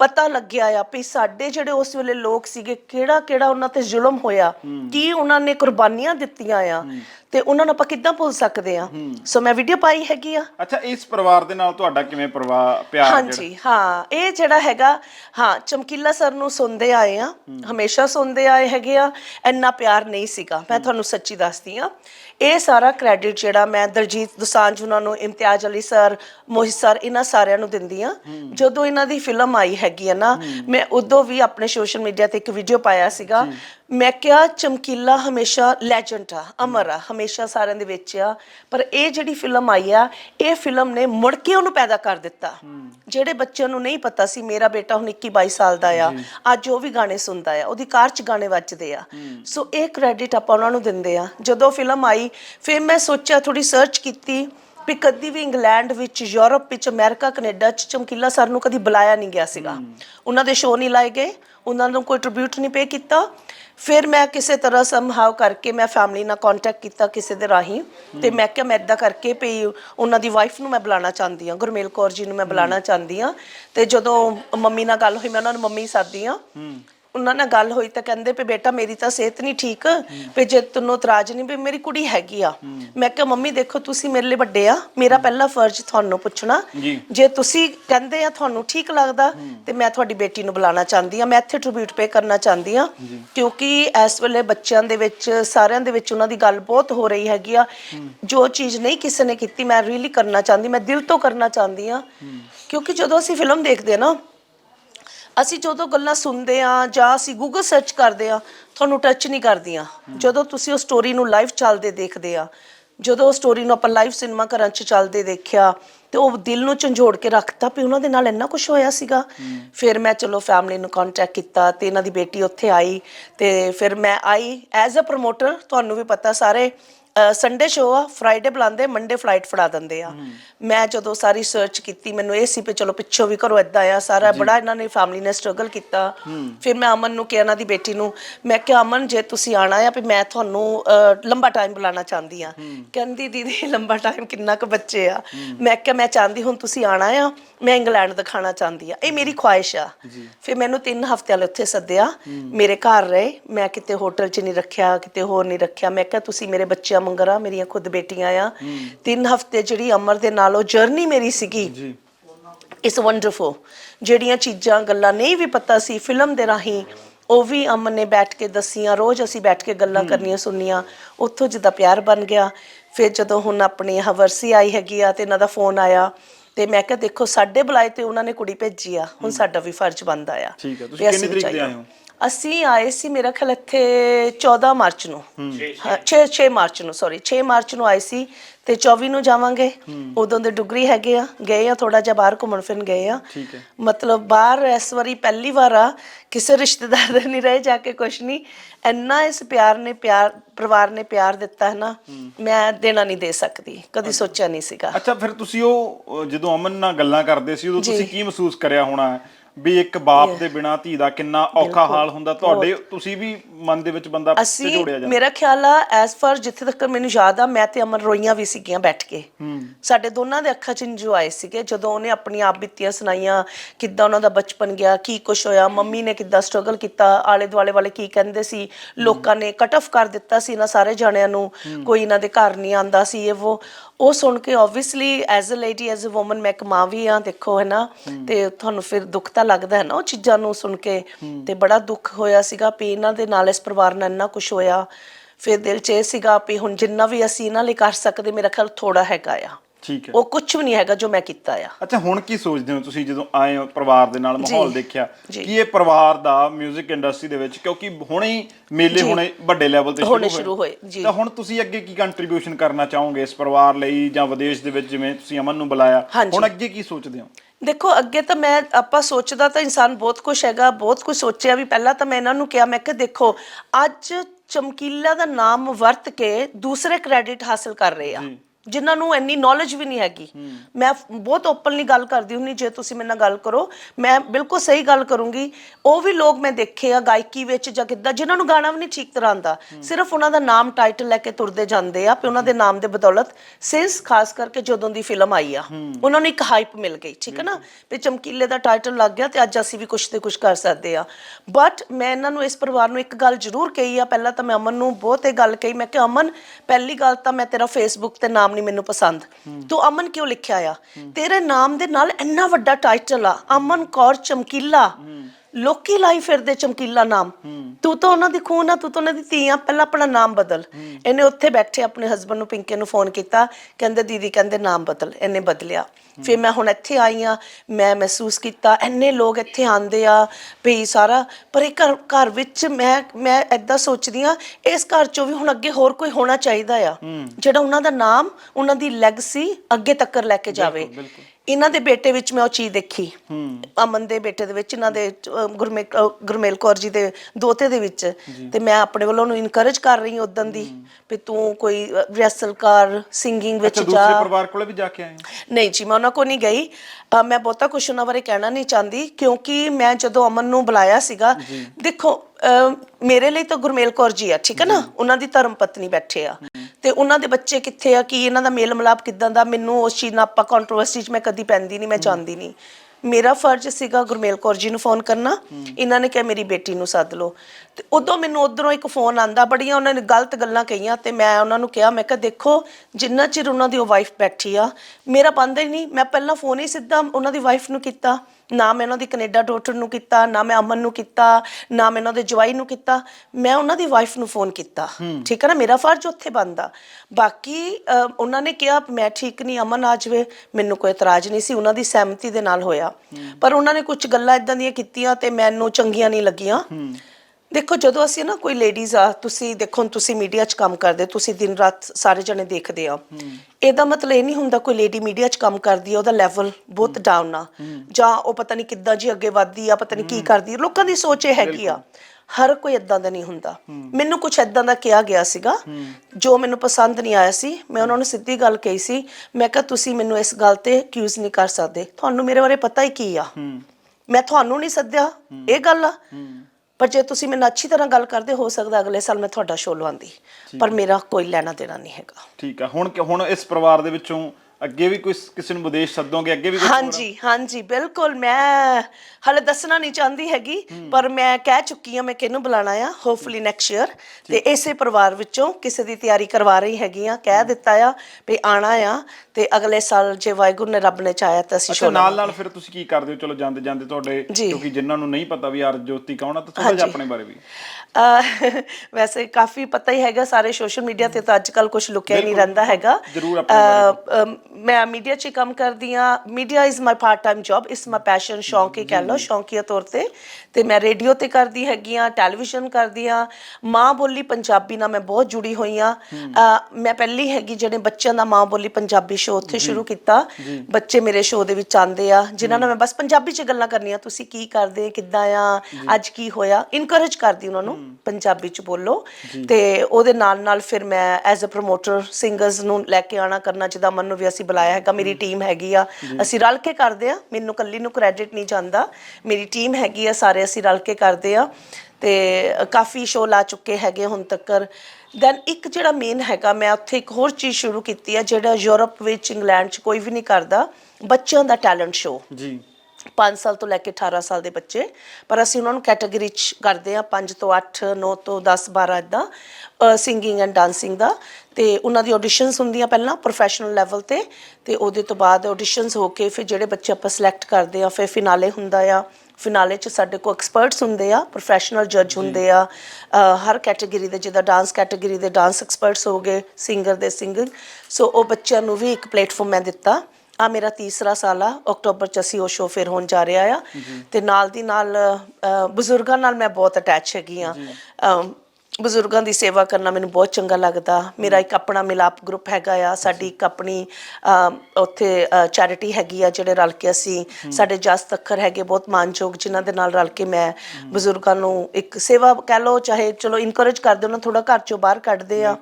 ਪਤਾ ਲੱਗਿਆ ਆ ਵੀ ਸਾਡੇ ਜਿਹੜੇ ਉਸ ਵੇਲੇ ਲੋਕ ਸੀਗੇ ਕਿਹੜਾ ਕਿਹੜਾ ਉਹਨਾਂ ਤੇ ਜ਼ੁਲਮ ਹੋਇਆ? ਕੀ ਉਹਨਾਂ ਨੇ ਕੁਰਬਾਨੀਆਂ ਦਿੱਤੀਆਂ ਆ? ਤੇ ਉਹਨਾਂ ਨੂੰ ਆਪਾਂ ਕਿੱਦਾਂ ਭੁੱਲ ਸਕਦੇ ਆ? ਸੋ ਮੈਂ ਵੀਡੀਓ ਪਾਈ ਹੈਗੀ ਆ। ਅੱਛਾ ਇਸ ਪਰਿਵਾਰ ਦੇ ਨਾਲ ਤੁਹਾਡਾ ਕਿਵੇਂ ਪਰਿਵਾਰ ਪਿਆਰ ਹਾਂਜੀ ਹਾਂ ਇਹ ਜਿਹੜਾ ਹੈਗਾ ਹਾਂ ਚਮਕੀਲਾ ਸਰ ਨੂੰ ਸੁਣਦੇ ਆਏ ਆ ਹਮੇਸ਼ਾ ਸੁਣਦੇ ਆਏ ਹੈਗੇ ਆ ਇੰਨਾ ਪਿਆਰ ਨਹੀਂ ਸੀਗਾ। ਮੈਂ ਤੁਹਾਨੂੰ ਸੱਚੀ ਦੱਸਦੀ ਆ ਇਹ ਸਾਰਾ ਕ੍ਰੈਡਿਟ ਜਿਹੜਾ ਮੈਂ ਦਰਜੀਤ ਦੋਸਾਂਝ ਉਹਨਾਂ ਨੂੰ ਇਮਤਿਆਜ਼ ਅਲੀ ਸਰ ਮੋਹਿਤ ਸਰ ਇਹਨਾਂ ਸਾਰਿਆਂ ਨੂੰ ਦਿੰਦੀ ਆ ਜਦੋਂ ਇਹਨਾਂ ਦੀ ਫਿਲਮ ਆਈ ਹੈਗੀ ਆ ਨਾ ਮੈਂ ਉਦੋਂ ਵੀ ਆਪਣੇ ਸੋਸ਼ਲ ਮੀਡੀਆ ਤੇ ਇੱਕ ਵੀਡੀਓ ਪਾਇਆ ਸੀਗਾ। ਮੈਂ ਕਿਹਾ ਚਮਕੀਲਾ ਹਮੇਸ਼ਾ ਲੈਜੈਂਡ ਆ ਅਮਰ ਆ ਹਮੇਸ਼ਾ ਸਾਰਿਆਂ ਦੇ ਵਿੱਚ ਆ। ਪਰ ਇਹ ਜਿਹੜੀ ਫਿਲਮ ਆਈ ਆ ਇਹ ਫਿਲਮ ਨੇ ਮੁੜ ਕੇ ਉਹਨੂੰ ਪੈਦਾ ਕਰ ਦਿੱਤਾ। ਜਿਹੜੇ ਬੱਚਿਆਂ ਨੂੰ ਨਹੀਂ ਪਤਾ ਸੀ ਮੇਰਾ ਬੇਟਾ ਹੁਣ 21 22 ਸਾਲ ਦਾ ਆ ਅੱਜ ਉਹ ਵੀ ਗਾਣੇ ਸੁਣਦਾ ਆ ਉਹਦੀ ਕਾਰ 'ਚ ਗਾਣੇ ਵੱਜਦੇ ਆ। ਸੋ ਇਹ ਕ੍ਰੈਡਿਟ ਆਪਾਂ ਉਹਨਾਂ ਨੂੰ ਦਿੰਦੇ ਆ। ਜਦੋਂ ਫਿਲਮ ਆਈ ਫਿਰ ਮੈਂ ਸੋਚਿਆ ਥੋੜੀ ਸਰਚ ਕੀਤੀ। ਵੀ ਕਦੀ ਵੀ ਇੰਗਲੈਂਡ ਵਿੱਚ ਯੂਰਪ ਵਿੱਚ ਅਮਰੀਕਾ ਕੈਨੇਡਾ ਚ ਚਮਕੀਲਾ ਸਰ ਨੂੰ ਕਦੀ ਬੁਲਾਇਆ ਨਹੀਂ ਗਿਆ ਸੀਗਾ। ਉਹਨਾਂ ਦੇ ਸ਼ੋਅ ਨਹੀਂ ਲਾਏ ਗਏ ਉਹਨਾਂ ਨੂੰ ਕੋਈ ਟ੍ਰਿਬਿਊਟ ਨਹੀਂ ਪੇ ਕੀਤਾ। ਫਿਰ ਮੈਂ ਕਿਸੇ ਤਰ੍ਹਾਂ ਸਮਹਾਉ ਕਰਕੇ ਮੈਂ ਫੈਮਿਲੀ ਨਾਲ ਕੰਟੈਕਟ ਕੀਤਾ ਕਿਸੇ ਦੇ ਰਾਹੀਂ ਤੇ ਮੈਂ ਕਿਹਾ ਮੈਂ ਇਦਾਂ ਕਰਕੇ ਵੀ ਉਹਨਾਂ ਦੀ ਵਾਈਫ ਨੂੰ ਮੈਂ ਬੁਲਾਣਾ ਚਾਹੁੰਦੀ ਆ ਗੁਰਮੇਲ ਕੌਰ ਜੀ ਨੂੰ ਮੈਂ ਬੁਲਾਣਾ ਚਾਹੁੰਦੀ ਆ ਤੇ ਜਦੋਂ ਮੰਮੀ ਨਾਲ ਗੱਲ ਹੋਈ ਮੈਂ ਉਹਨਾਂ ਨੂੰ ਮੰਮੀ ਸਾਦੀ ਆ ਉਹਨਾਂ ਨਾਲ ਗੱਲ ਹੋਈ ਤਾਂ ਕਹਿੰਦੇ ਵੀ ਬੇਟਾ ਮੇਰੀ ਤਾਂ ਸਿਹਤ ਨਹੀਂ ਠੀਕ ਵੀ ਜੇ ਤੈਨੂੰ ਇਤਰਾਜ਼ ਨਹੀਂ ਵੀ ਮੇਰੀ ਕੁੜੀ ਹੈਗੀ ਆ। ਮੈਂ ਕਿਹਾ ਮੰਮੀ ਦੇਖੋ ਤੁਸੀਂ ਮੇਰੇ ਲਈ ਵੱਡੇ ਆ ਮੇਰਾ ਪਹਿਲਾ ਫਰਜ਼ ਤੁਹਾਨੂੰ ਪੁੱਛਣਾ ਜੀ। ਜੇ ਤੁਸੀਂ ਕਹਿੰਦੇ ਆ ਤੁਹਾਨੂੰ ਠੀਕ ਲੱਗਦਾ ਤੇ ਮੈਂ ਤੁਹਾਡੀ ਬੇਟੀ ਨੂੰ ਬੁਲਾਣਾ ਚਾਹੁੰਦੀ ਆ ਮੈਂ ਇੱਥੇ ਟ੍ਰਿਬਿਊਟ ਪੇ ਕਰਨਾ ਚਾਹੁੰਦੀ ਆ ਕਿਉਂਕਿ ਇਸ ਵੇਲੇ ਬੱਚਿਆਂ ਦੇ ਵਿੱਚ ਸਾਰਿਆਂ ਦੇ ਵਿੱਚ ਉਹਨਾਂ ਦੀ ਗੱਲ ਬਹੁਤ ਹੋ ਰਹੀ ਹੈਗੀ ਆ। ਜੋ ਚੀਜ਼ ਨਹੀਂ ਕਿਸੇ ਨੇ ਕੀਤੀ ਮੈਂ ਰੀਲੀ ਕਰਨਾ ਚਾਹੁੰਦੀ ਮੈਂ ਦਿਲ ਤੋਂ ਕਰਨਾ ਚਾਹੁੰਦੀ ਆ। ਕਿਉਂਕਿ ਜਦੋਂ ਅਸੀਂ ਫਿਲਮ ਦੇਖਦੇ ਆ ਨਾ ਅਸੀਂ ਜਦੋਂ ਗੱਲਾਂ ਸੁਣਦੇ ਆ ਜਾਂ ਅਸੀਂ ਗੂਗਲ ਸਰਚ ਕਰਦੇ ਆ ਤੁਹਾਨੂੰ ਟੱਚ ਨਹੀਂ ਕਰਦੀਆਂ। ਜਦੋਂ ਤੁਸੀਂ ਉਹ ਸਟੋਰੀ ਨੂੰ ਲਾਈਵ ਚੱਲਦੇ ਦੇਖਦੇ ਆ ਜਦੋਂ ਉਹ ਸਟੋਰੀ ਨੂੰ ਆਪਾਂ ਲਾਈਵ ਸਿਨੇਮਾ ਘਰਾਂ 'ਚ ਚੱਲਦੇ ਦੇਖਿਆ ਤੇ ਉਹ ਦਿਲ ਨੂੰ ਝੰਜੋੜ ਕੇ ਰੱਖਤਾ ਵੀ ਉਹਨਾਂ ਦੇ ਨਾਲ ਇੰਨਾ ਕੁਝ ਹੋਇਆ ਸੀਗਾ। ਫਿਰ ਮੈਂ ਚਲੋ ਫੈਮਿਲੀ ਨੂੰ ਕੰਟੈਕਟ ਕੀਤਾ ਤੇ ਇਹਨਾਂ ਦੀ ਬੇਟੀ ਉੱਥੇ ਆਈ ਤੇ ਫਿਰ ਮੈਂ ਆਈ ਐਜ਼ ਅ ਪ੍ਰੋਮੋਟਰ ਤੁਹਾਨੂੰ ਵੀ ਪਤਾ ਸਾਰੇ ਸੰਡੇ ਸ਼ੋਅ ਆ ਫਰਾਈਡੇ ਬੁਲਾਉਂਦੇ ਮੰਡੇ ਫਲਾਈਟ ਫੜਾ ਦਿੰਦੇ ਆ। ਮੈਂ ਜਦੋਂ ਸਾਰੀ ਸਰਚ ਕੀਤੀ ਮੈਨੂੰ ਇਹ ਸੀ ਵੀ ਚਲੋ ਪਿੱਛੋਂ ਵੀ ਘਰੋਂ ਏਦਾਂ ਆ ਸਾਰਾ ਬੜਾ ਇਹਨਾਂ ਨੇ ਫੈਮਿਲੀ ਨੇ ਸਟਰਗਲ ਕੀਤਾ। ਫਿਰ ਮੈਂ ਅਮਨ ਨੂੰ ਕਿਹਾ ਇਹਨਾਂ ਦੀ ਬੇਟੀ ਨੂੰ ਮੈਂ ਕਿਹਾ ਅਮਨ ਜੇ ਤੁਸੀਂ ਆਣਾ ਆ ਵੀ ਮੈਂ ਤੁਹਾਨੂੰ ਲੰਬਾ ਟਾਈਮ ਬੁਲਾਣਾ ਚਾਹੁੰਦੀ ਆ। ਕਹਿੰਦੀ ਦੀਦੀ ਲੰਬਾ ਟਾਈਮ ਕਿੰਨਾ ਕੁ ਬੱਚੇ ਆ। ਮੈਂ ਕਿਹਾ ਮੈਂ ਚਾਹੁੰਦੀ ਹੁਣ ਤੁਸੀਂ ਆਣਾ ਆ ਮੈਂ ਇੰਗਲੈਂਡ ਦਿਖਾਣਾ ਚਾਹੁੰਦੀ ਆ। ਇਹ ਮੇਰੀ ਖੁਆਇਸ਼ ਆ। ਫਿਰ ਮੈਨੂੰ 3 ਹਫ਼ਤਿਆਂ ਲਈ ਉੱਥੇ ਸੱਦਿਆ। ਮੇਰੇ ਘਰ ਰਹੇ ਮੈਂ ਕਿਤੇ ਹੋਟਲ 'ਚ ਨਹੀਂ ਰੱਖਿਆ ਕਿਤੇ ਹੋਰ ਨਹੀਂ ਰੱਖਿਆ। ਮੈਂ ਕਿਹਾ ਤੁਸੀਂ ਮੇਰੇ ਬੱਚਿਆਂ ਮੰਗਰਾ ਮੇਰੀਆਂ ਖੁਦ ਬੇਟੀਆਂ ਆ। 3 ਹਫ਼ਤੇ ਜਿਹੜੀ ਅਮਰ ਦੇ ਨਾਲ ਉਹ ਜਰਨੀ ਮੇਰੀ ਸੀਗੀ। ਜੀ। ਇਟਸ ਵੰਡਰਫੁਲ ਜਿਹੜੀਆਂ ਚੀਜ਼ਾਂ ਗੱਲਾਂ ਨਹੀਂ ਵੀ ਪਤਾ ਸੀ ਫਿਲਮ ਦੇ ਰਾਹੀਂ ਉਹ ਵੀ ਅਮਨ ਨੇ ਬੈਠ ਕੇ ਦੱਸੀਆਂ। ਰੋਜ਼ ਅਸੀਂ ਬੈਠ ਕੇ ਗੱਲਾਂ ਕਰਨੀਆਂ ਸੁਣਨੀਆਂ। ਉੱਥੋਂ ਜਿੱਦਾਂ ਪਿਆਰ ਬਣ ਗਿਆ ਫਿਰ ਜਦੋਂ ਹੁਣ ਆਪਣੀ ਹਵਰਸੀ ਆਈ ਹੈਗੀ ਆ ਤੇ ਇਹਨਾਂ ਦਾ ਫੋਨ ਆਇਆ ਤੇ ਮੈਂ ਕਿਹਾ ਦੇਖੋ ਸਾਡੇ ਬੁਲਾਏ ਤੇ ਉਹਨਾਂ ਨੇ ਕੁੜੀ ਭੇਜੀ ਆ। ਹੁਣ ਸਾਡਾ ਵੀ ਫਰਜ਼ ਬਣਦਾ ਆ। ਠੀਕ ਹੈ, ਤੁਸੀਂ ਕਿੰਨੀ ਤਰੀਕ ਚਾਹੀਏ। ਆਏ ਹੋ? ਅਸੀਂ ਆਏ ਸੀ ਮੇਰਾ ਖਿਆਲ ਇੱਥੇ 14 ਮਾਰਚ ਨੂੰ। 6 6 ਮਾਰਚ ਨੂੰ ਸੌਰੀ 6 ਮਾਰਚ ਨੂੰ ਆਏ ਸੀ ਤੇ 24 ਨੂੰ ਜਾਵਾਂਗੇ। ਉਦੋਂ ਦੇ ਡੁਗਰੀ ਹੈਗੇ ਆ ਗਏ ਆ ਥੋੜਾ ਜਿਹਾ ਬਾਹਰ ਘੁੰਮਣ ਫਿਰਨ ਗਏ ਆ। ਠੀਕ ਹੈ। ਮਤਲਬ ਬਾਹਰ ਇਸ ਵਾਰੀ ਪਹਿਲੀ ਵਾਰ ਆ ਕਿਸੇ ਰਿਸ਼ਤੇਦਾਰ ਦੇ ਨਹੀਂ ਰਹੇ ਜਾ ਕੇ ਕੁਛ ਨਹੀਂ। ਇੰਨਾ ਇਸ ਪਿਆਰ ਨੇ ਪਿਆਰ ਪਰਿਵਾਰ ਨੇ ਪਿਆਰ ਦਿੱਤਾ ਹੈ ਨਾ ਮੈਂ ਦੇਣਾ ਨਹੀਂ ਦੇ ਸਕਦੀ ਕਦੀ ਸੋਚਿਆ ਨਹੀਂ ਸੀਗਾ। ਅੱਛਾ ਫਿਰ ਤੁਸੀਂ ਉਹ ਜਦੋਂ ਅਮਨ ਨਾਲ ਗੱਲਾਂ ਕਰਦੇ ਸੀ ਉਦੋਂ ਤੁਸੀਂ ਕੀ ਮਹਿਸੂਸ ਕਰਿਆ ਹੋਣਾ? ਹੈ? ਵੀ ਇੱਕ ਬਾਪ ਦੇ ਬਿਨਾ ਧੀ ਦਾ ਕਿੰਨਾ ਔਖਾ ਹਾਲ ਹੁੰਦਾ ਤੁਹਾਡੇ ਤੁਸੀਂ ਵੀ ਮਨ ਦੇ ਵਿੱਚ ਬੰਦਾ ਤੇ ਅਸੀਂ ਜੋੜਿਆ ਜਾਂਦਾ। ਮੇਰਾ ਖਿਆਲ ਆ ਐਸ ਫar ਜਿੱਥੇ ਤੱਕ ਮੈਨੂੰ ਯਾਦ ਆ ਮੈਂ ਤੇ ਅਮਨ ਰੋਈਆਂ ਵੀ ਸੀਗੀਆਂ ਬੈਠ ਕੇ। ਸਾਡੇ ਦੋਨਾਂ ਦੇ ਅੱਖਾਂ 'ਚ ਇੰਜੂ ਆਏ ਸੀਗੇ ਜਦੋਂ ਉਹਨੇ ਆਪਣੀ ਆਪ ਬੀਤੀਆਂ ਸੁਣਾਈਆਂ ਕਿੱਦਾਂ ਉਹਨਾਂ ਦਾ ਬਚਪਨ ਗਿਆ ਕੀ ਕੁਛ ਹੋਇਆ ਮੰਮੀ ਨੇ ਕਿੱਦਾਂ ਸਟਰਗਲ ਕੀਤਾ ਆਲੇ ਦੁਆਲੇ ਵਾਲੇ ਕੀ ਕਹਿੰਦੇ ਸੀ ਲੋਕਾਂ ਨੇ ਕਟ ਆਫ ਕਰ ਦਿੱਤਾ ਸੀ ਇਹਨਾਂ ਸਾਰੇ ਜਾਣਿਆਂ ਨੂੰ ਕੋਈ ਇਹਨਾਂ ਦੇ ਘਰ ਨਹੀਂ ਆਂਦਾ ਸੀ ਇਹ ਉਹ ਉਹ ਸੁਣ ਕੇ obviously as a lady as a woman ਮੈਂ ਇੱਕ ਮਾਂ ਵੀ ਆ ਦੇਖੋ ਹੈ ਨਾ? ਤੇ ਤੁਹਾਨੂੰ ਫਿਰ ਦੁੱਖ ਤਾਂ ਲੱਗਦਾ ਹੈ ਨਾ ਉਹ ਚੀਜ਼ਾਂ ਨੂੰ ਸੁਣ ਕੇ ਤੇ ਬੜਾ ਦੁੱਖ ਹੋਇਆ ਸੀਗਾ ਵੀ ਇਹਨਾਂ ਦੇ ਨਾਲ ਇਸ ਪਰਿਵਾਰ ਨਾਲ ਇੰਨਾ ਕੁਝ ਹੋਇਆ। ਫਿਰ ਦਿਲ 'ਚ ਇਹ ਸੀਗਾ ਵੀ ਹੁਣ ਜਿੰਨਾ ਵੀ ਅਸੀਂ ਇਹਨਾਂ ਲਈ ਕਰ ਸਕਦੇ ਮੇਰਾ ਖਿਆਲ ਥੋੜਾ ਹੈਗਾ ਆ। ਠੀਕ ਹੈ। ਉਹ ਕੁਝ ਵੀ ਨਹੀਂ ਹੈਗਾ ਜੋ ਮੈਂ ਕੀਤਾ ਆ। ਅੱਛਾ ਹੁਣ ਕੀ ਸੋਚਦੇ ਹੋ ਤੁਸੀਂ ਜਦੋਂ ਆਏ ਹੋ ਪਰਿਵਾਰ ਦੇ ਨਾਲ ਮਾਹੌਲ ਦੇਖਿਆ। ਕਿ ਇਹ ਪਰਿਵਾਰ ਦਾ 뮤직 ਇੰਡਸਟਰੀ ਦੇ ਵਿੱਚ ਕਿਉਂਕਿ ਹੁਣੇ ਹੀ ਮੇਲੇ। ਹੁਣੇ ਵੱਡੇ ਲੈਵਲ ਤੇ ਸ਼ੁਰੂ ਹੋਏ। ਤਾਂ ਹੁਣ ਤੁਸੀਂ ਅੱਗੇ ਕੀ ਕੰਟਰੀਬਿਊਸ਼ਨ ਕਰਨਾ ਚਾਹੋਗੇ ਇਸ ਪਰਿਵਾਰ ਲਈ ਜਾਂ ਵਿਦੇਸ਼ ਦੇ ਵਿੱਚ ਜਿਵੇਂ ਤੁਸੀਂ ਅਮਨ ਨੂੰ ਬੁਲਾਇਆ। ਹੁਣ ਅੱਗੇ ਕੀ ਸੋਚਦੇ ਹੋ? ਦੇਖੋ, ਅੱਗੇ ਤਾਂ ਮੈਂ, ਆਪਾਂ ਸੋਚਦਾ ਤਾਂ ਇਨਸਾਨ ਬਹੁਤ ਕੁਝ ਹੈਗਾ, ਬਹੁਤ ਕੁਝ ਸੋਚਿਆ ਵੀ ਪਹਿਲਾਂ ਤਾਂ ਮੈਂ ਇਹਨਾਂ ਨੂੰ ਕਿਹਾ, ਮੈਂ ਕਿਹਾ ਦੇਖੋ, ਅੱਜ ਚਮਕੀਲਾ ਦਾ ਨਾਮ ਵਰਤ ਕੇ ਦੂਸਰੇ ਕ੍ਰੈਡਿਟ ਹਾਸਲ ਕਰ ਰਹੇ ਆ। ਜਿਨ੍ਹਾਂ ਨੂੰ ਇੰਨੀ ਨੌਲੇਜ ਵੀ ਨਹੀਂ ਹੈਗੀ। ਮੈਂ ਬਹੁਤ ਓਪਨਲੀ ਗੱਲ ਕਰਦੀ ਹੁੰਨੀ ਜੇ ਤੁਸੀਂ ਮੇਰੇ ਨਾਲ ਗੱਲ ਕਰੋ ਮੈਂ ਬਿਲਕੁਲ ਸਹੀ ਗੱਲ ਕਰੂੰਗੀ। ਉਹ ਵੀ ਲੋਕ ਮੈਂ ਦੇਖੇ ਆ ਗਾਇਕੀ ਵਿੱਚ ਜਾਂ ਕਿੱਦਾਂ ਜਿਨ੍ਹਾਂ ਨੂੰ ਗਾਣਾ ਵੀ ਨਹੀਂ ਠੀਕ ਤਰ੍ਹਾਂ ਆਉਂਦਾ। ਸਿਰਫ ਉਹਨਾਂ ਦਾ ਨਾਮ ਟਾਈਟਲ ਲੈ ਕੇ ਤੁਰਦੇ ਜਾਂਦੇ ਆ ਤੇ ਉਹਨਾਂ ਦੇ ਨਾਮ ਦੇ ਬਦੌਲਤ ਸਿੰਸ ਖਾਸ ਕਰਕੇ ਜਦੋਂ ਦੀ ਫਿਲਮ ਆਈ ਆ ਉਹਨਾਂ ਨੂੰ ਇੱਕ ਹਾਈਪ ਮਿਲ ਗਈ ਠੀਕ ਹੈ ਨਾ? ਵੀ ਚਮਕੀਲੇ ਦਾ ਟਾਈਟਲ ਲੱਗ ਗਿਆ ਤੇ ਅੱਜ ਅਸੀਂ ਵੀ ਕੁਝ ਤੇ ਕੁਝ ਕਰ ਸਕਦੇ ਆ। ਬਟ ਮੈਂ ਇਹਨਾਂ ਨੂੰ ਇਸ ਪਰਿਵਾਰ ਨੂੰ ਇੱਕ ਗੱਲ ਜ਼ਰੂਰ ਕਹੀ ਆ ਪਹਿਲਾਂ ਤਾਂ ਮੈਂ ਅਮਨ ਨੂੰ ਬਹੁਤ ਇਹ ਗੱਲ ਕਹੀ ਮੈਂ ਕਿ ਅਮਨ ਪਹਿਲੀ ਗੱਲ ਤਾਂ ਮੈਂ ਤੇਰਾ ਫੇਸਬੁੱਕ ਤੇ ਨਾਮ ਨਹੀਂ ਮੈਨੂੰ ਪਸੰਦ। ਤੂੰ ਅਮਨ ਕਿਉਂ ਲਿਖਿਆ ਆ? ਤੇਰੇ ਨਾਮ ਦੇ ਨਾਲ ਇੰਨਾ ਵੱਡਾ ਟਾਈਟਲ ਆ। ਅਮਨ ਕੌਰ ਚਮਕੀਲਾ। ਲੋਕੀ ਲਾਈ ਫਿਰਦੇ ਚਮਕੀਲਾ ਨਾਮ। ਤੂੰ ਤਾਂ ਉਹਨਾਂ ਦੀ ਖੂਨ ਆ ਤੂੰ ਤਾਂ ਉਹਨਾਂ ਦੀ ਧੀ ਆ ਪਹਿਲਾਂ ਆਪਣਾ ਨਾਮ ਬਦਲ। ਇਹਨੇ ਉੱਥੇ ਬੈਠੇ ਆਪਣੇ ਹਸਬੰਡ ਨੂੰ ਪਿੰਕੇ ਨੂੰ ਫੋਨ ਕੀਤਾ ਕਹਿੰਦੇ ਦੀਦੀ ਕਹਿੰਦੇ ਨਾਮ ਬਦਲ। ਇਹਨੇ ਬਦਲਿਆ। ਫਿਰ ਮੈਂ ਹੁਣ ਇੱਥੇ ਆਈ ਆ ਮੈਂ ਮਹਿਸੂਸ ਕੀਤਾ ਇੰਨੇ ਲੋਕ ਇੱਥੇ ਆਂਦੇ ਆ ਵੀ ਸਾਰਾ ਪਰ ਇਹ ਘਰ ਘਰ ਵਿੱਚ ਮੈਂ ਮੈਂ ਐਦਾਂ ਸੋਚਦੀ ਆ ਇਸ ਘਰ ਚੋਂ ਵੀ ਹੁਣ ਅੱਗੇ ਹੋਰ ਕੋਈ ਹੋਣਾ ਚਾਹੀਦਾ ਆ। ਜਿਹੜਾ ਉਹਨਾਂ ਦਾ ਨਾਮ ਉਹਨਾਂ ਦੀ ਲੈਗਸੀ ਅੱਗੇ ਤੱਕ ਲੈ ਕੇ ਜਾਵੇ। ਇਹਨਾਂ ਦੇ ਬੇਟੇ ਵਿੱਚ ਮੈਂ ਉਹ ਚੀਜ਼ ਦੇਖੀ। ਅਮਨ ਦੇ ਬੇਟੇ ਦੇ ਵਿੱਚ ਇਹਨਾਂ ਦੇ ਅਹ, ਗੁਰਮੇ ਅਹ, ਗੁਰਮੇਲ ਕੌਰ ਜੀ ਦੇ ਦੋਤੇ ਦੇ ਵਿੱਚ। ਤੇ ਮੈਂ ਆਪਣੇ ਵੱਲੋਂ ਉਹਨੂੰ ਇਨਕਰੇਜ ਕਰ ਰਹੀ ਹਾਂ ਉਦੋਂ ਦੀ ਵੀ ਤੂੰ ਕੋਈ ਰਿਹਰਸਲ ਕਰ ਸਿੰਗਿੰਗ ਵਿੱਚ ਅੱਛਾ ਜਾ। ਦੂਸਰੇ ਪਰਿਵਾਰ ਕੋਲੇ ਵੀ ਜਾ ਕੇ ਆਏ ਹੋ? ਨਹੀਂ ਜੀ ਮੈਂ ਉਹਨਾਂ ਕੋ ਨਹੀਂ ਗਈ। ਅ, ਮੈਂ ਬਹੁਤਾ ਕੁਝ ਉਹਨਾਂ ਬਾਰੇ ਕਹਿਣਾ ਨਹੀਂ ਚਾਹੁੰਦੀ ਕਿਉਂਕਿ ਮੈਂ ਜਦੋਂ ਅਮਨ ਨੂੰ ਬੁਲਾਇਆ ਸੀਗਾ ਦੇਖੋ ਮੇਰੇ ਲਈ ਤਾਂ ਗੁਰਮੇਲ ਕੌਰ ਜੀ ਆ ਠੀਕ ਹੈ ਨਾ? ਉਹਨਾਂ ਦੀ ਧਰਮ ਪਤਨੀ ਬੈਠੇ ਆ। ਤੇ ਉਹਨਾਂ ਦੇ ਬੱਚੇ ਕਿੱਥੇ ਆ? ਕੀ ਇਹਨਾਂ ਦਾ ਮੇਲ ਮਿਲਾਪ ਕਿਦਾਂ ਦਾ? ਮੈਨੂੰ ਉਸ ਚੀਜ਼ ਨਾਲ ਆਪਾਂ ਕੰਟਰੋਵਰਸੀ 'ਚ ਮੈਂ ਕਦੀ ਪੈਂਦੀ ਨਹੀਂ ਮੈਂ ਚਾਹੁੰਦੀ ਨਹੀਂ। ਮੇਰਾ ਫਰਜ਼ ਸੀਗਾ ਗੁਰਮੇਲ ਕੌਰ ਜੀ ਨੂੰ ਫੋਨ ਕਰਨਾ। ਇਹਨਾਂ ਨੇ ਕਿਹਾ ਮੇਰੀ ਬੇਟੀ ਨੂੰ ਸੱਦ ਲਓ। ਤੇ ਉਦੋਂ ਮੈਨੂੰ ਉਧਰੋਂ ਇੱਕ ਫੋਨ ਆਂਦਾ ਬੜੀਆਂ ਉਹਨਾਂ ਨੇ ਗਲਤ ਗੱਲਾਂ ਕਹੀਆਂ ਤੇ ਮੈਂ ਉਹਨਾਂ ਨੂੰ ਕਿਹਾ ਮੈਂ ਕਿਹਾ ਦੇਖੋ ਜਿੰਨਾ ਚਿਰ ਉਹਨਾਂ ਦੀ ਉਹ ਵਾਈਫ ਬੈਠੀ ਆ ਮੇਰਾ ਬੰਦ ਹੀ ਨਹੀਂ। ਮੈਂ ਪਹਿਲਾਂ ਫੋਨ ਹੀ ਸਿੱਧਾ ਉਹਨਾਂ ਦੀ ਵਾਈਫ ਨੂੰ ਕੀਤਾ। ਨਾ ਮੈਂ ਉਹਨਾਂ ਦੀ ਕੈਨੇਡਾ ਡਾਟਰ ਨੂੰ ਕੀਤਾ ਨਾ ਮੈਂ ਅਮਨ ਨੂੰ ਕੀਤਾ ਨਾ ਮੈਂ ਉਹਨਾਂ ਦੇ ਜਵਾਈ ਨੂੰ ਕੀਤਾ ਮੈਂ ਉਹਨਾਂ ਦੀ ਵਾਈਫ ਨੂੰ ਫੋਨ ਕੀਤਾ। ਠੀਕ ਹੈ ਨਾ? ਮੇਰਾ ਫਰਜ਼ ਉੱਥੇ ਬਣਦਾ। ਬਾਕੀ ਅ, ਉਹਨਾਂ ਨੇ ਕਿਹਾ ਮੈਂ ਠੀਕ ਨਹੀਂ ਅਮਨ ਆ ਜਾਵੇ। ਮੈਨੂੰ ਕੋਈ ਇਤਰਾਜ਼ ਨਹੀਂ ਸੀ ਉਹਨਾਂ ਦੀ ਸਹਿਮਤੀ ਦੇ ਨਾਲ ਹੋਇਆ। ਪਰ ਉਹਨਾਂ ਨੇ ਕੁਝ ਗੱਲਾਂ ਇਦਾਂ ਦੀਆਂ ਕੀਤੀਆਂ ਤੇ ਮੈਨੂੰ ਚੰਗੀਆਂ ਨਹੀਂ ਲੱਗੀਆਂ। ਦੇਖੋ ਜਦੋਂ ਅਸੀਂ ਨਾ ਕੋਈ ਲੇਡੀਜ਼ ਆ ਤੁਸੀਂ ਦੇਖੋ ਹੁਣ ਤੁਸੀਂ ਮੀਡੀਆ 'ਚ ਕੰਮ ਕਰਦੇ ਤੁਸੀਂ ਦਿਨ ਰਾਤ ਸਾਰੇ ਜਣੇ ਦੇਖਦੇ ਆ। ਇਹਦਾ ਮਤਲਬ ਇਹ ਨਹੀਂ ਹੁੰਦਾ ਕੋਈ ਲੇਡੀ ਮੀਡੀਆ 'ਚ ਕੰਮ ਕਰਦੀ ਆ ਉਹਦਾ ਲੈਵਲ ਬਹੁਤ ਡਾਊਨ ਆ। ਜਾਂ ਉਹ ਪਤਾ ਨਹੀਂ ਕਿੱਦਾਂ ਜੀ ਅੱਗੇ ਵੱਧਦੀ ਆ ਪਤਾ ਨਹੀਂ ਕੀ ਕਰਦੀ ਆ। ਲੋਕਾਂ ਦੀ ਸੋਚ ਇਹ ਹੈਗੀ ਆ। ਹਰ ਕੋਈ ਇਦਾਂ ਦਾ ਨਹੀਂ ਹੁੰਦਾ। ਮੈਨੂੰ ਕੁਝ ਇਦਾਂ ਦਾ ਕਿਹਾ ਗਿਆ ਸੀਗਾ ਜੋ ਮੈਨੂੰ ਪਸੰਦ ਨਹੀਂ ਆਇਆ ਸੀ। ਮੈਂ ਉਹਨਾਂ ਨੂੰ ਸਿੱਧੀ ਗੱਲ ਕਹੀ ਸੀ। ਮੈਂ ਕਿਹਾ ਤੁਸੀਂ ਮੈਨੂੰ ਇਸ ਗੱਲ ਤੇ ਅਕਿਊਜ਼ ਨਹੀਂ ਕਰ ਸਕਦੇ। ਤੁਹਾਨੂੰ ਮੇਰੇ ਬਾਰੇ ਪਤਾ ਹੀ ਕੀ ਆ? ਮੈਂ ਤੁਹਾਨੂੰ ਨਹੀਂ ਸੱਦਿਆ। ਇਹ ਗੱਲ ਆ। ਪਰ ਜੇ ਤੁਸੀਂ ਮੈਨੂੰ ਅੱਛੀ ਤਰ੍ਹਾਂ ਗੱਲ ਕਰਦੇ ਹੋ ਸਕਦਾ ਅਗਲੇ ਸਾਲ ਮੈਂ ਤੁਹਾਡਾ ਸ਼ੋਅ ਲਵਾਉਂਦੀ ਪਰ ਮੇਰਾ ਕੋਈ ਲੈਣਾ ਦੇਣਾ ਨਹੀਂ ਹੈਗਾ। ਠੀਕ ਆ ਹੁਣ ਕਿ- ਹੁਣ ਇਸ ਪਰਿਵਾਰ ਦੇ ਵਿੱਚੋਂ ਅੱਗੇ ਵੀ ਕੋਈ ਕਿਸੇ ਨੂੰ ਵਿਦੇਸ਼ ਸੱਦੋਗੇ ਅੱਗੇ ਵੀ ਹੋਣਾ? ਹਾਂਜੀ ਹਾਂਜੀ ਬਿਲਕੁਲ ਮੈਂ ਹਲੇ ਦੱਸਣਾ ਨਹੀਂ ਚਾਹੁੰਦੀ ਹੈਗੀ ਪਰ ਮੈਂ ਕਹਿ ਚੁੱਕੀ ਹਾਂ ਮੈਂ ਕਿਹਨੂੰ ਬੁਲਾਣਾ ਆ ਹੋਪਫੁਲੀ ਨੈਕਸਟ ਈਅਰ ਤੇ ਇਸੇ ਪਰਿਵਾਰ ਵਿੱਚੋਂ ਕਿਸੇ ਦੀ ਤਿਆਰੀ ਕਰਵਾ ਰਹੀ ਹੈਗੀ ਆ ਕਹਿ ਦਿੱਤਾ ਆ ਵੀ ਆਣਾ ਆ ਤੇ ਅਗਲੇ ਸਾਲ ਜੇ ਵਾਹਿਗੁਰੂ ਨੇ ਰੱਬ ਨੇ ਚਾਹਿਆ ਤਾਂ ਅਸੀਂ ਅੱਛਾ ਸ਼ੋਅ ਨਾਲ ਨਾਲ ਫਿਰ ਤੁਸੀਂ ਕੀ ਕਰਦੇ ਹੋ? ਚਲੋ ਜਾਂਦੇ ਜਾਂਦੇ ਤੁਹਾਡੇ ਜੀ। ਕਿਉਂਕਿ ਜਿਨ੍ਹਾਂ ਨੂੰ ਨਹੀਂ ਪਤਾ ਵੀ ਆਰ ਜੋਤੀ ਕੌਣ ਆ ਤਾਂ ਥੋੜਾ ਜਿਹਾ। ਆਪਣੇ ਬਾਰੇ ਵੀ। ਅਹ ਵੈਸੇ ਕਾਫੀ ਪਤਾ ਹੀ ਹੈਗਾ ਸਾਰੇ ਸੋਸ਼ਲ ਮੀਡੀਆ ਤੇ ਤਾਂ ਅੱਜ ਕੱਲ ਕੁਝ ਲੁਕਿਆ ਹੀ ਨਹੀਂ ਰਹਿੰਦਾ ਹੈਗਾ। ਜ਼ਰੂਰ ਆਪਣੇ ਬਾਰੇ ਅਹ, ਅਮ, ਮੈਂ ਮੀਡੀਆ 'ਚ ਹੀ ਕੰਮ ਕਰਦੀ ਆ media is my part time job is my passion ਸ਼ੌਂਕ ਹੀ ਕਹਿ ਲਓ ਸ਼ੌਂਕੀਆ ਤੌਰ ਤੇ। ਤੇ ਮੈਂ ਰੇਡੀਓ ਤੇ ਕਰਦੀ ਹੈਗੀ ਆ ਟੈਲੀਵਿਜ਼ਨ ਕਰਦੀ ਆ ਮਾਂ ਬੋਲੀ ਪੰਜਾਬੀ ਨਾਲ ਮੈਂ ਬਹੁਤ ਜੁੜੀ ਹੋਈ ਆ ਮੈਂ ਪਹਿਲੀ ਹੈਗੀ ਜਿਹੜੇ ਬੱਚਿਆਂ ਦਾ ਮਾਂ ਬੋਲੀ ਪੰਜਾਬੀ ਸ਼ੋਅ ਉੱਥੇ ਸ਼ੁਰੂ ਕੀਤਾ। ਬੱਚੇ ਮੇਰੇ ਸ਼ੋਅ ਦੇ ਵਿੱਚ ਆਉਂਦੇ ਆ ਜਿਨ੍ਹਾਂ ਨਾਲ ਮੈਂ ਬਸ ਪੰਜਾਬੀ 'ਚ ਗੱਲਾਂ ਕਰਨੀਆਂ। ਤੁਸੀਂ ਕੀ ਕਰਦੇ ਕਿੱਦਾਂ ਆ ਅੱਜ ਕੀ ਹੋਇਆ? ਇਨਕਰੇਜ ਕਰਦੀ ਉਹਨਾਂ ਨੂੰ ਪੰਜਾਬੀ 'ਚ ਬੋਲੋ। ਤੇ ਉਹਦੇ ਨਾਲ ਨਾਲ ਫਿਰ ਮੈਂ ਐਜ਼ ਅ ਪ੍ਰੋਮੋਟਰ ਸਿੰਗਰਸ ਨੂੰ ਲੈ ਕੇ ਆਣਾ ਕਰਨਾ ਜਿੱਦਾਂ ਮਨ ਨੂੰ ਵੀ ਅਸੀਂ ਅਸੀਂ ਬੁਲਾਇਆ ਹੈਗਾ ਮੇਰੀ ਟੀਮ ਹੈਗੀ ਆ। ਅਸੀਂ ਰਲ ਕੇ ਕਰਦੇ ਆ ਮੈਨੂੰ ਕੱਲੀ ਨੂੰ ਕ੍ਰੈਡਿਟ ਨਹੀਂ ਜਾਂਦਾ। ਮੇਰੀ ਟੀਮ ਹੈਗੀ ਆ ਸਾਰੇ ਅਸੀਂ ਰਲ ਕੇ ਕਰਦੇ ਆ। ਤੇ ਕਾਫੀ ਸ਼ੋਅ ਲਾ ਚੁੱਕੇ ਹੈਗੇ ਹੁਣ ਤੱਕਰ। ਦੈਨ ਇੱਕ ਜਿਹੜਾ ਮੇਨ ਹੈਗਾ ਮੈਂ ਉੱਥੇ ਇੱਕ ਹੋਰ ਚੀਜ਼ ਸ਼ੁਰੂ ਕੀਤੀ ਆ ਜਿਹੜਾ ਯੂਰਪ ਵਿੱਚ ਇੰਗਲੈਂਡ 'ਚ ਕੋਈ ਵੀ ਨਹੀਂ ਕਰਦਾ ਬੱਚਿਆਂ ਦਾ ਟੈਲੈਂਟ ਸ਼ੋਅ ਜੀ। 5 ਸਾਲ ਤੋਂ ਲੈ ਕੇ 18 ਸਾਲ ਦੇ ਬੱਚੇ। ਪਰ ਅਸੀਂ ਉਹਨਾਂ ਨੂੰ ਕੈਟਾਗਰੀ ਚ ਕਰਦੇ ਆ 5 ਤੋਂ 8 9 ਤੋਂ 10 12 ਇਦਾਂ ਸਿੰਗਿੰਗ ਐਂਡ ਡਾਂਸਿੰਗ ਦਾ। ਤੇ ਉਹਨਾਂ ਦੀ ਆਡੀਸ਼ਨਸ ਹੁੰਦੀਆਂ ਪਹਿਲਾਂ ਪ੍ਰੋਫੈਸ਼ਨਲ ਲੈਵਲ ਤੇ। ਤੇ ਉਹਦੇ ਤੋਂ ਬਾਅਦ ਆਡੀਸ਼ਨਸ ਹੋ ਕੇ ਫਿਰ ਜਿਹੜੇ ਬੱਚੇ ਆਪਾਂ ਸਿਲੈਕਟ ਕਰਦੇ ਆ ਫਿਰ ਫਿਨਾਲੇ ਹੁੰਦਾ ਆ। ਫਿਨਾਲੇ ਚ ਸਾਡੇ ਕੋਲ ਐਕਸਪਰਟਸ ਹੁੰਦੇ ਆ ਪ੍ਰੋਫੈਸ਼ਨਲ ਜੱਜ ਹੁੰਦੇ ਆ। ਹਰ ਕੈਟਾਗਰੀ ਦੇ, ਜਿੱਦਾਂ ਡਾਂਸ ਕੈਟਾਗਰੀ ਦੇ ਡਾਂਸ ਐਕਸਪਰਟਸ ਹੋ ਗਏ ਸਿੰਗਰ ਦੇ ਸਿੰਗਿੰਗ ਸੋ ਉਹ ਬੱਚਿਆਂ ਨੂੰ ਵੀ ਇੱਕ ਪਲੇਟਫਾਰਮ ਮੈਂ ਦਿੱਤਾ। ਆ ਮੇਰਾ ਤੀਸਰਾ ਸਾਲ ਆ ਅਕਤੂਬਰ ਚ ਅਸੀਂ ਉਹ ਸ਼ੋਅ ਫਿਰ ਹੋਣ ਜਾ ਰਿਹਾ ਆ। ਤੇ ਨਾਲ ਦੀ ਨਾਲ ਅ, ਬਜ਼ੁਰਗਾਂ ਨਾਲ ਮੈਂ ਬਹੁਤ ਅਟੈਚ ਹੈਗੀ ਆ। ਬਜ਼ੁਰਗਾਂ ਦੀ ਸੇਵਾ ਕਰਨਾ ਮੈਨੂੰ ਬਹੁਤ ਚੰਗਾ ਲੱਗਦਾ। ਮੇਰਾ ਇੱਕ ਆਪਣਾ ਮਿਲਾਪ ਗਰੁੱਪ ਹੈਗਾ ਆ ਸਾਡੀ ਇੱਕ ਆਪਣੀ ਅ, ਉੱਥੇ ਚੈਰਿਟੀ ਹੈਗੀ ਆ ਜਿਹੜੇ ਰਲ ਕੇ ਅਸੀਂ ਸਾਡੇ ਜਸ ਤੱਕਰ ਹੈਗੇ ਬਹੁਤ ਮਾਨਯੋਗ ਜਿਨ੍ਹਾਂ ਦੇ ਨਾਲ ਰਲ ਕੇ ਮੈਂ ਬਜ਼ੁਰਗਾਂ ਨੂੰ ਇੱਕ ਸੇਵਾ ਕਹਿ ਲਓ ਚਾਹੇ ਚਲੋ ਇਨਕਰੇਜ ਕਰਦੇ ਉਹਨਾਂ ਥੋੜਾ ਘਰ ਚੋਂ ਬਾਹਰ ਕੱਢਦੇ ਆ।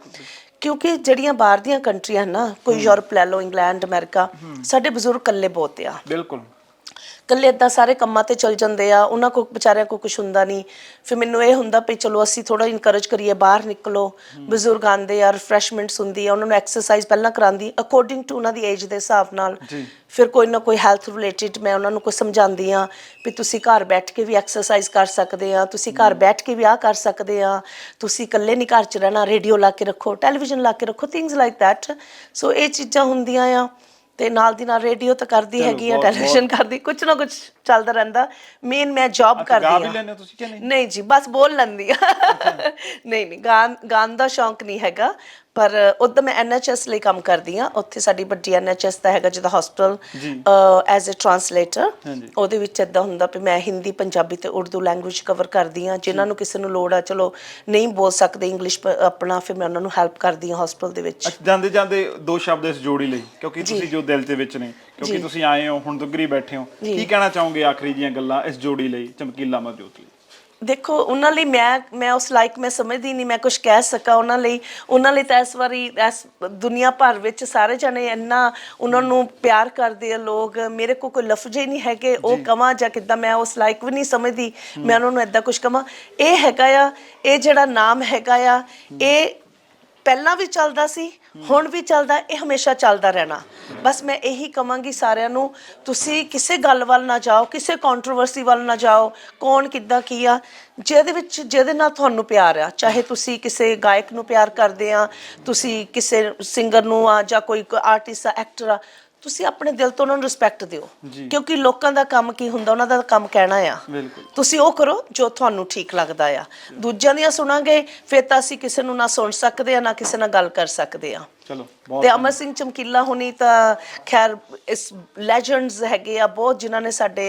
ਕਿਉਂਕਿ ਜਿਹੜੀਆਂ ਬਾਹਰ ਦੀਆਂ ਕੰਟਰੀਆਂ ਨਾ ਕੋਈ ਯੂਰਪ ਲੈ ਲਓ ਇੰਗਲੈਂਡ ਅਮਰੀਕਾ ਸਾਡੇ ਬਜ਼ੁਰਗ ਇਕੱਲੇ ਬਹੁਤ ਆ। ਬਿਲਕੁਲ। ਇਕੱਲੇ ਇਦਾਂ ਸਾਰੇ ਕੰਮਾਂ ਤੇ ਚਲ ਜਾਂਦੇ ਆ ਉਹਨਾਂ ਕੋ ਵਿਚਾਰਿਆਂ ਕੋ ਕੁਝ ਹੁੰਦਾ ਨਹੀਂ ਫਿਰ ਮੈਨੂੰ ਇਹ ਹੁੰਦਾ ਵੀ ਚਲੋ ਅਸੀਂ ਥੋੜਾ ਇਨਕਰੇਜ ਕਰੀਏ ਬਾਹਰ ਨਿਕਲੋ ਬਜ਼ੁਰਗ ਆਂਦੇ ਆ ਰਿਫਰੈਸ਼ਮੈਂਟਸ ਹੁੰਦੀ ਆ ਉਹਨਾਂ ਨੂੰ ਐਕਸਰਸਾਈਜ਼ ਪਹਿਲਾਂ ਕਰਾਉਂਦੀ ਅਕੋਰਡਿੰਗ ਟੂ ਉਹਨਾਂ ਦੀ ਏਜ ਦੇ ਹਿਸਾਬ ਨਾਲ। ਫਿਰ ਕੋਈ ਨਾ ਕੋਈ ਹੈਲਥ ਰਿਲੇਟਡ ਮੈਂ ਉਹਨਾਂ ਨੂੰ ਕੁਝ ਸਮਝਾਉਂਦੀ ਆ ਵੀ ਤੁਸੀਂ ਘਰ ਬੈਠ ਕੇ ਵੀ ਐਕਸਰਸਾਈਜ਼ ਕਰ ਸਕਦੇ ਆ ਤੁਸੀਂ ਘਰ ਬੈਠ ਕੇ ਵੀ ਆ ਕਰ ਸਕਦੇ ਆ ਤੁਸੀਂ ਇਕੱਲੇ ਨਹੀਂ ਘਰ ਚ ਰਹਿਣਾ ਰੇਡੀਓ ਲਾ ਕੇ ਰੱਖੋ ਟੈਲੀਵਿਜ਼ਨ ਲਾ ਕੇ ਰੱਖੋ ਥਿੰਗਸ ਲਾਈਕ ਥੈਟ ਸੋ ਇਹ ਚੀਜ਼ਾਂ ਹੁੰਦੀਆਂ ਆ। ਤੇ ਨਾਲ ਦੀ ਨਾਲ ਰੇਡੀਓ ਤਾਂ ਕਰਦੀ ਹੈਗੀ ਆ ਟੈਲੀਵਿਜ਼ਨ ਕਰਦੀ ਕੁਝ ਨਾ ਕੁਝ ਚੱਲਦਾ ਰਹਿੰਦਾ। ਮੇਨ ਮੈਂ ਜੌਬ ਗਾ ਕਰਦੀ ਵੀ ਆ ਲੈਂਦੇ ਹੋ ਤੁਸੀਂ ਕਿ ਨਹੀਂ? ਨਹੀਂ ਜੀ ਬਸ ਬੋਲ ਲੈਂਦੀ ਆ ਨਹੀਂ ਨਹੀਂ ਗਾਣ ਗਾਣ ਦਾ ਸ਼ੌਂਕ ਨਹੀਂ ਹੈਗਾ। ਪਰ ਉਦੋਂ ਮੈਂ ਐਨਐਚਐਸ ਲਈ ਕੰਮ ਕਰਦੀ ਆ ਉੱਥੇ ਸਾਡੀ ਵੱਡੀ ਐਨਐਚਐਸ ਦਾ ਹੈਗਾ ਜਿਹਦਾ ਹਸਪੀਟਲ। As a translator. ਉਹਦੇ ਵਿੱਚ ਇਦਾਂ ਹੁੰਦਾ ਵੀ ਮੈਂ ਹਿੰਦੀ ਪੰਜਾਬੀ ਤੇ ਉਰਦੂ ਲੈਂਗੁਏਜ ਕਵਰ ਕਰਦੀ ਆ ਜਿਨ੍ਹਾਂ ਨੂੰ ਕਿਸੇ ਨੂੰ ਲੋੜ ਆ ਚਲੋ ਨਹੀਂ ਬੋਲ ਸਕਦੇ ਇੰਗਲਿਸ਼ ਆਪਣਾ ਫਿਰ ਮੈਂ ਉਹਨਾਂ ਨੂੰ ਹੈਲਪ ਕਰਦੀ ਆ ਹਸਪੀਟਲ ਦੇ ਵਿੱਚ। ਜਾਂਦੇ ਜਾਂਦੇ ਦੋ ਸ਼ਬਦ ਇਸ ਜੋੜੀ ਲਈ ਕਿਉਂਕਿ ਤੁਸੀਂ ਜੋ ਦਿਲ ਦੇ ਵਿੱਚ ਨੇ। ਕਿਉਂਕਿ। ਤੁਸੀਂ ਆਏ ਹੋ ਹੁਣ ਦੁੱਗਰੀ ਬੈਠੇ ਹੋ। ਕੀ ਕਹਿਣਾ ਚਾਹੋਗੇ ਆਖਰੀ ਜੀਆਂ ਗੱਲਾਂ ਇਸ ਜੋੜੀ ਲਈ ਚਮਕੀਲਾ ਮਰਜੋਤ ਲਈ? ਦੇਖੋ ਉਹਨਾਂ ਲਈ ਮੈਂ ਮੈਂ ਉਸ ਲਾਇਕ ਮੈਂ ਸਮਝਦੀ ਨਹੀਂ ਮੈਂ ਕੁਝ ਕਹਿ ਸਕਾਂ ਉਹਨਾਂ ਲਈ। ਉਹਨਾਂ ਲਈ ਤਾਂ ਇਸ ਵਾਰੀ ਇਸ ਦੁਨੀਆ ਭਰ ਵਿੱਚ ਸਾਰੇ ਜਣੇ ਇੰਨਾ ਉਹਨਾਂ ਨੂੰ ਪਿਆਰ ਕਰਦੇ ਆ ਲੋਕ। ਮੇਰੇ ਕੋ ਕੋਈ ਲਫ਼ਜ਼ ਹੀ ਨਹੀਂ ਹੈਗੇ। ਉਹ ਕਵਾਂ ਜਾਂ ਕਿੱਦਾਂ ਮੈਂ ਉਸ ਲਾਇਕ ਵੀ ਨਹੀਂ ਸਮਝਦੀ। ਮੈਂ ਉਹਨਾਂ ਨੂੰ ਇਦਾਂ ਕੁਝ ਕਵਾਂ। ਇਹ ਹੈਗਾ ਆ ਇਹ ਜਿਹੜਾ ਨਾਮ ਹੈਗਾ ਆ ਇਹ ਪਹਿਲਾਂ ਵੀ ਚੱਲਦਾ ਸੀ ਹੁਣ ਵੀ ਚੱਲਦਾ, ਇਹ ਹਮੇਸ਼ਾ ਚੱਲਦਾ ਰਹਿਣਾ। ਬਸ ਮੈਂ ਇਹੀ ਕਵਾਂਗੀ ਸਾਰਿਆਂ ਨੂੰ, ਤੁਸੀਂ ਕਿਸੇ ਗੱਲ ਵੱਲ ਨਾ ਜਾਓ, ਕਿਸੇ ਕੰਟਰੋਵਰਸੀ ਵੱਲ ਨਾ ਜਾਓ, ਕੌਣ ਕਿੱਦਾਂ ਕੀ ਆ, ਜਿਹਦੇ ਵਿੱਚ, ਜਿਹਦੇ ਨਾਲ ਤੁਹਾਨੂੰ ਪਿਆਰ ਆ, ਚਾਹੇ ਤੁਸੀਂ ਕਿਸੇ ਗਾਇਕ ਨੂੰ ਪਿਆਰ ਕਰਦੇ ਆ, ਤੁਸੀਂ ਕਿਸੇ ਸਿੰਗਰ ਨੂੰ ਆ ਜਾਂ ਕੋਈ ਆਰਟਿਸਟ ਆ ਐਕਟਰ ਆ ਤੁਸੀਂ ਆਪਣੇ ਦਿਲ ਤੋਂ ਉਹਨਾਂ ਨੂੰ ਰਿਸਪੈਕਟ ਦਿਓ। ਕਿਉਂਕਿ ਲੋਕਾਂ ਦਾ ਕੰਮ ਕੀ ਹੁੰਦਾ ਉਹਨਾਂ ਦਾ ਕੰਮ ਕਹਿਣਾ ਆ। ਤੁਸੀਂ ਉਹ ਕਰੋ ਜੋ ਤੁਹਾਨੂੰ ਠੀਕ ਲੱਗਦਾ ਆ। ਦੂਜਿਆਂ ਦੀਆਂ ਸੁਣਾਂਗੇ ਫਿਰ ਤਾਂ ਅਸੀਂ ਕਿਸੇ ਨੂੰ ਨਾ ਸੁਣ ਸਕਦੇ ਆ ਨਾ ਕਿਸੇ ਨਾਲ ਗੱਲ ਕਰ ਸਕਦੇ ਆ। ਚਲੋ ਬਹੁਤ ਤੇ ਅਮਰ ਸਿੰਘ ਚਮਕੀਲਾ ਹੁਣੀ ਤਾਂ ਖੈਰ ਇਸ ਲੈਜੈਂਡਸ ਹੈਗੇ ਆ ਬਹੁਤ ਜਿਨ੍ਹਾਂ ਨੇ ਸਾਡੇ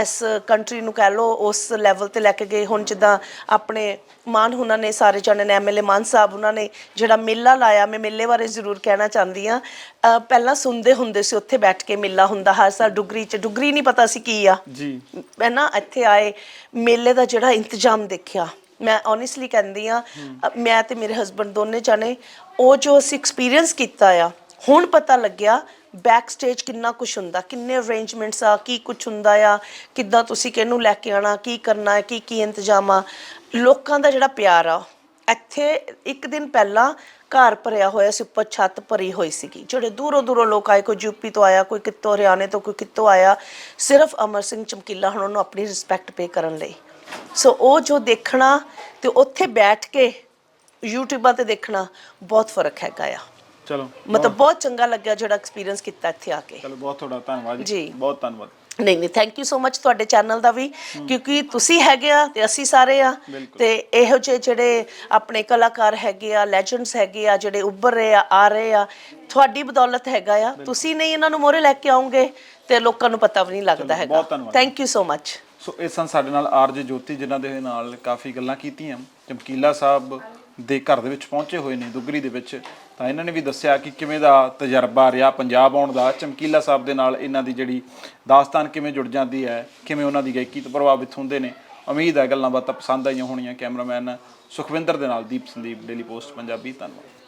ਇਸ ਕੰਟਰੀ ਨੂੰ ਕਹਿ ਲੋ ਉਸ ਲੈਵਲ ਤੇ ਲੈ ਕੇ ਗਏ। ਹੁਣ ਜਿੱਦਾਂ ਆਪਣੇ ਮਾਨ ਹੁਣਾਂ ਨੇ ਸਾਰੇ ਜਣੇ ਨੇ ਐਮਐਲਏ ਮਾਨ ਸਾਹਿਬ ਉਹਨਾਂ ਨੇ ਜਿਹੜਾ ਮੇਲਾ ਲਾਇਆ ਮੈਂ ਮੇਲੇ ਬਾਰੇ ਜ਼ਰੂਰ ਕਹਿਣਾ ਚਾਹੁੰਦੀ ਆ ਪਹਿਲਾਂ ਸੁਣਦੇ ਹੁੰਦੇ ਸੀ ਉੱਥੇ ਬੈਠ ਕੇ ਮੇਲਾ ਹੁੰਦਾ ਹਰ ਸਾਲ ਡੁਗਰੀ ਚ ਡੁਗਰੀ ਨਹੀਂ ਪਤਾ ਸੀ ਕੀ ਆ। ਜੀ। ਮੈਂ ਨਾ ਇੱਥੇ ਆਏ ਮੇਲੇ ਦਾ ਜਿਹੜਾ ਇੰਤਜ਼ਾਮ ਦੇਖਿਆ। ਮੈਂ ਓਨੈਸਟਲੀ ਕਹਿੰਦੀ ਆ ਮੈਂ ਤੇ ਮੇਰੇ ਹਸਬੰਡ ਦੋਨੇ ਜਾਣੇ ਉਹ ਜੋ ਅਸੀਂ ਐਕਸਪੀਰੀਅੰਸ ਕੀਤਾ ਆ, ਹੁਣ ਪਤਾ ਲੱਗਿਆ ਬੈਕ ਸਟੇਜ ਕਿੰਨਾ ਕੁਝ ਹੁੰਦਾ, ਕਿੰਨੇ ਅਰੇਂਜਮੈਂਟਸ ਆ, ਕੀ ਕੁਝ ਹੁੰਦਾ ਆ, ਕਿੱਦਾਂ ਤੁਸੀਂ ਕਿਹਨੂੰ ਲੈ ਕੇ ਆਣਾ ਕੀ ਕਰਨਾ ਹੈ, ਕੀ ਕੀ ਇੰਤਜ਼ਾਮ ਆ, ਲੋਕਾਂ ਦਾ ਜਿਹੜਾ ਪਿਆਰ ਆ, ਇੱਥੇ ਇੱਕ ਦਿਨ ਪਹਿਲਾਂ ਘਰ ਭਰਿਆ ਹੋਇਆ ਸੀ, ਉੱਪਰ ਛੱਤ ਭਰੀ ਹੋਈ ਸੀਗੀ, ਜਿਹੜੇ ਦੂਰੋਂ ਦੂਰੋਂ ਲੋਕ ਆਏ, ਕੋਈ ਯੂਪੀ ਤੋਂ ਆਇਆ, ਕੋਈ ਕਿੱਤੋਂ ਹਰਿਆਣੇ ਤੋਂ, ਕੋਈ ਕਿੱਤੋਂ ਆਇਆ, ਸਿਰਫ ਅਮਰ ਸਿੰਘ ਚਮਕੀਲਾ ਹੁਣ ਉਹਨੂੰ ਆਪਣੀ ਰਿਸਪੈਕਟ ਪੇ ਕਰਨ ਲਈ। ਸੋ ਉਹ ਜੋ ਦੇਖਣਾ ਤੇ ਉੱਥੇ ਬੈਠ ਕੇ ਯੂਟਿਊਬਾਂ ਤੇ ਦੇਖਣਾ ਬਹੁਤ ਫ਼ਰਕ ਹੈਗਾ ਆ। ਚਲੋ ਮਤਲਬ ਬਹੁਤ ਚੰਗਾ ਲੱਗਿਆ ਜਿਹੜਾ ਐਕਸਪੀਰੀਅੰਸ ਕੀਤਾ ਇੱਥੇ ਆ ਕੇ। ਚਲੋ ਬਹੁਤ ਤੁਹਾਡਾ ਧੰਨਵਾਦ ਜੀ। ਬਹੁਤ ਧੰਨਵਾਦ। ਨਹੀਂ ਨਹੀਂ ਥੈਂਕ ਯੂ ਸੋ ਮਚ ਤੁਹਾਡੇ ਚੈਨਲ ਦਾ ਵੀ ਕਿਉਂਕਿ ਤੁਸੀਂ ਹੈਗੇ ਆ ਤੇ ਅਸੀਂ ਸਾਰੇ ਆ। ਤੇ ਇਹੋ ਜਿਹੇ ਜਿਹੜੇ ਆਪਣੇ ਕਲਾਕਾਰ ਹੈਗੇ ਆ ਲੈਜੈਂਡਸ ਹੈਗੇ ਆ ਜਿਹੜੇ ਉੱਭਰ ਰਹੇ ਆ ਆ ਰਹੇ ਆ ਤੁਹਾਡੀ ਬਦੌਲਤ ਹੈਗਾ ਆ। ਤੁਸੀਂ ਨਹੀਂ ਇਹਨਾਂ ਨੂੰ ਮੋਰੇ ਲੈ ਕੇ ਆਉਂਗੇ ਤੇ ਲੋਕਾਂ ਨੂੰ ਪਤਾ ਵੀ ਨਹੀਂ ਲੱਗਦਾ ਹੈਗਾ। Thank you so much so ਇਹ ਸਨ ਸਾਡੇ ਨਾਲ ਆਰਜੇ ਜੋਤੀ ਜਿਨ੍ਹਾਂ ਦੇ ਨਾਲ ਕਾਫੀ ਗੱਲਾਂ ਕੀਤੀਆਂ। ਚਮਕੀਲਾ ਸਾਹਿਬ ਦੇ ਘਰ ਦੇ ਵਿੱਚ ਪਹੁੰਚੇ ਹੋਏ ਨੇ ਦੁੱਗਰੀ ਦੇ ਵਿੱਚ, ਤਾਂ ਇਹਨਾਂ ਨੇ ਵੀ ਦੱਸਿਆ ਕਿ ਕਿਵੇਂ ਦਾ ਤਜਰਬਾ ਰਿਹਾ ਪੰਜਾਬ ਆਉਣ ਦਾ, ਚਮਕੀਲਾ ਸਾਹਿਬ ਦੇ ਨਾਲ ਇਹਨਾਂ ਦੀ ਜਿਹੜੀ ਦਾਸਤਾਨ ਕਿਵੇਂ ਜੁੜ ਜਾਂਦੀ ਹੈ, ਕਿਵੇਂ ਉਹਨਾਂ ਦੀ ਗਾਇਕੀ ਤੋਂ ਪ੍ਰਭਾਵਿਤ ਹੁੰਦੇ ਨੇ। ਉਮੀਦ ਹੈ ਗੱਲਾਂ ਬਾਤਾਂ ਪਸੰਦ ਆਈਆਂ ਹੋਣੀਆਂ ਕੈਮਰਾਮੈਨ ਸੁਖਵਿੰਦਰ ਦੇ ਨਾਲ ਦੀਪ ਸੰਦੀਪ ਡੇਲੀ ਪੋਸਟ ਪੰਜਾਬੀ, ਧੰਨਵਾਦ।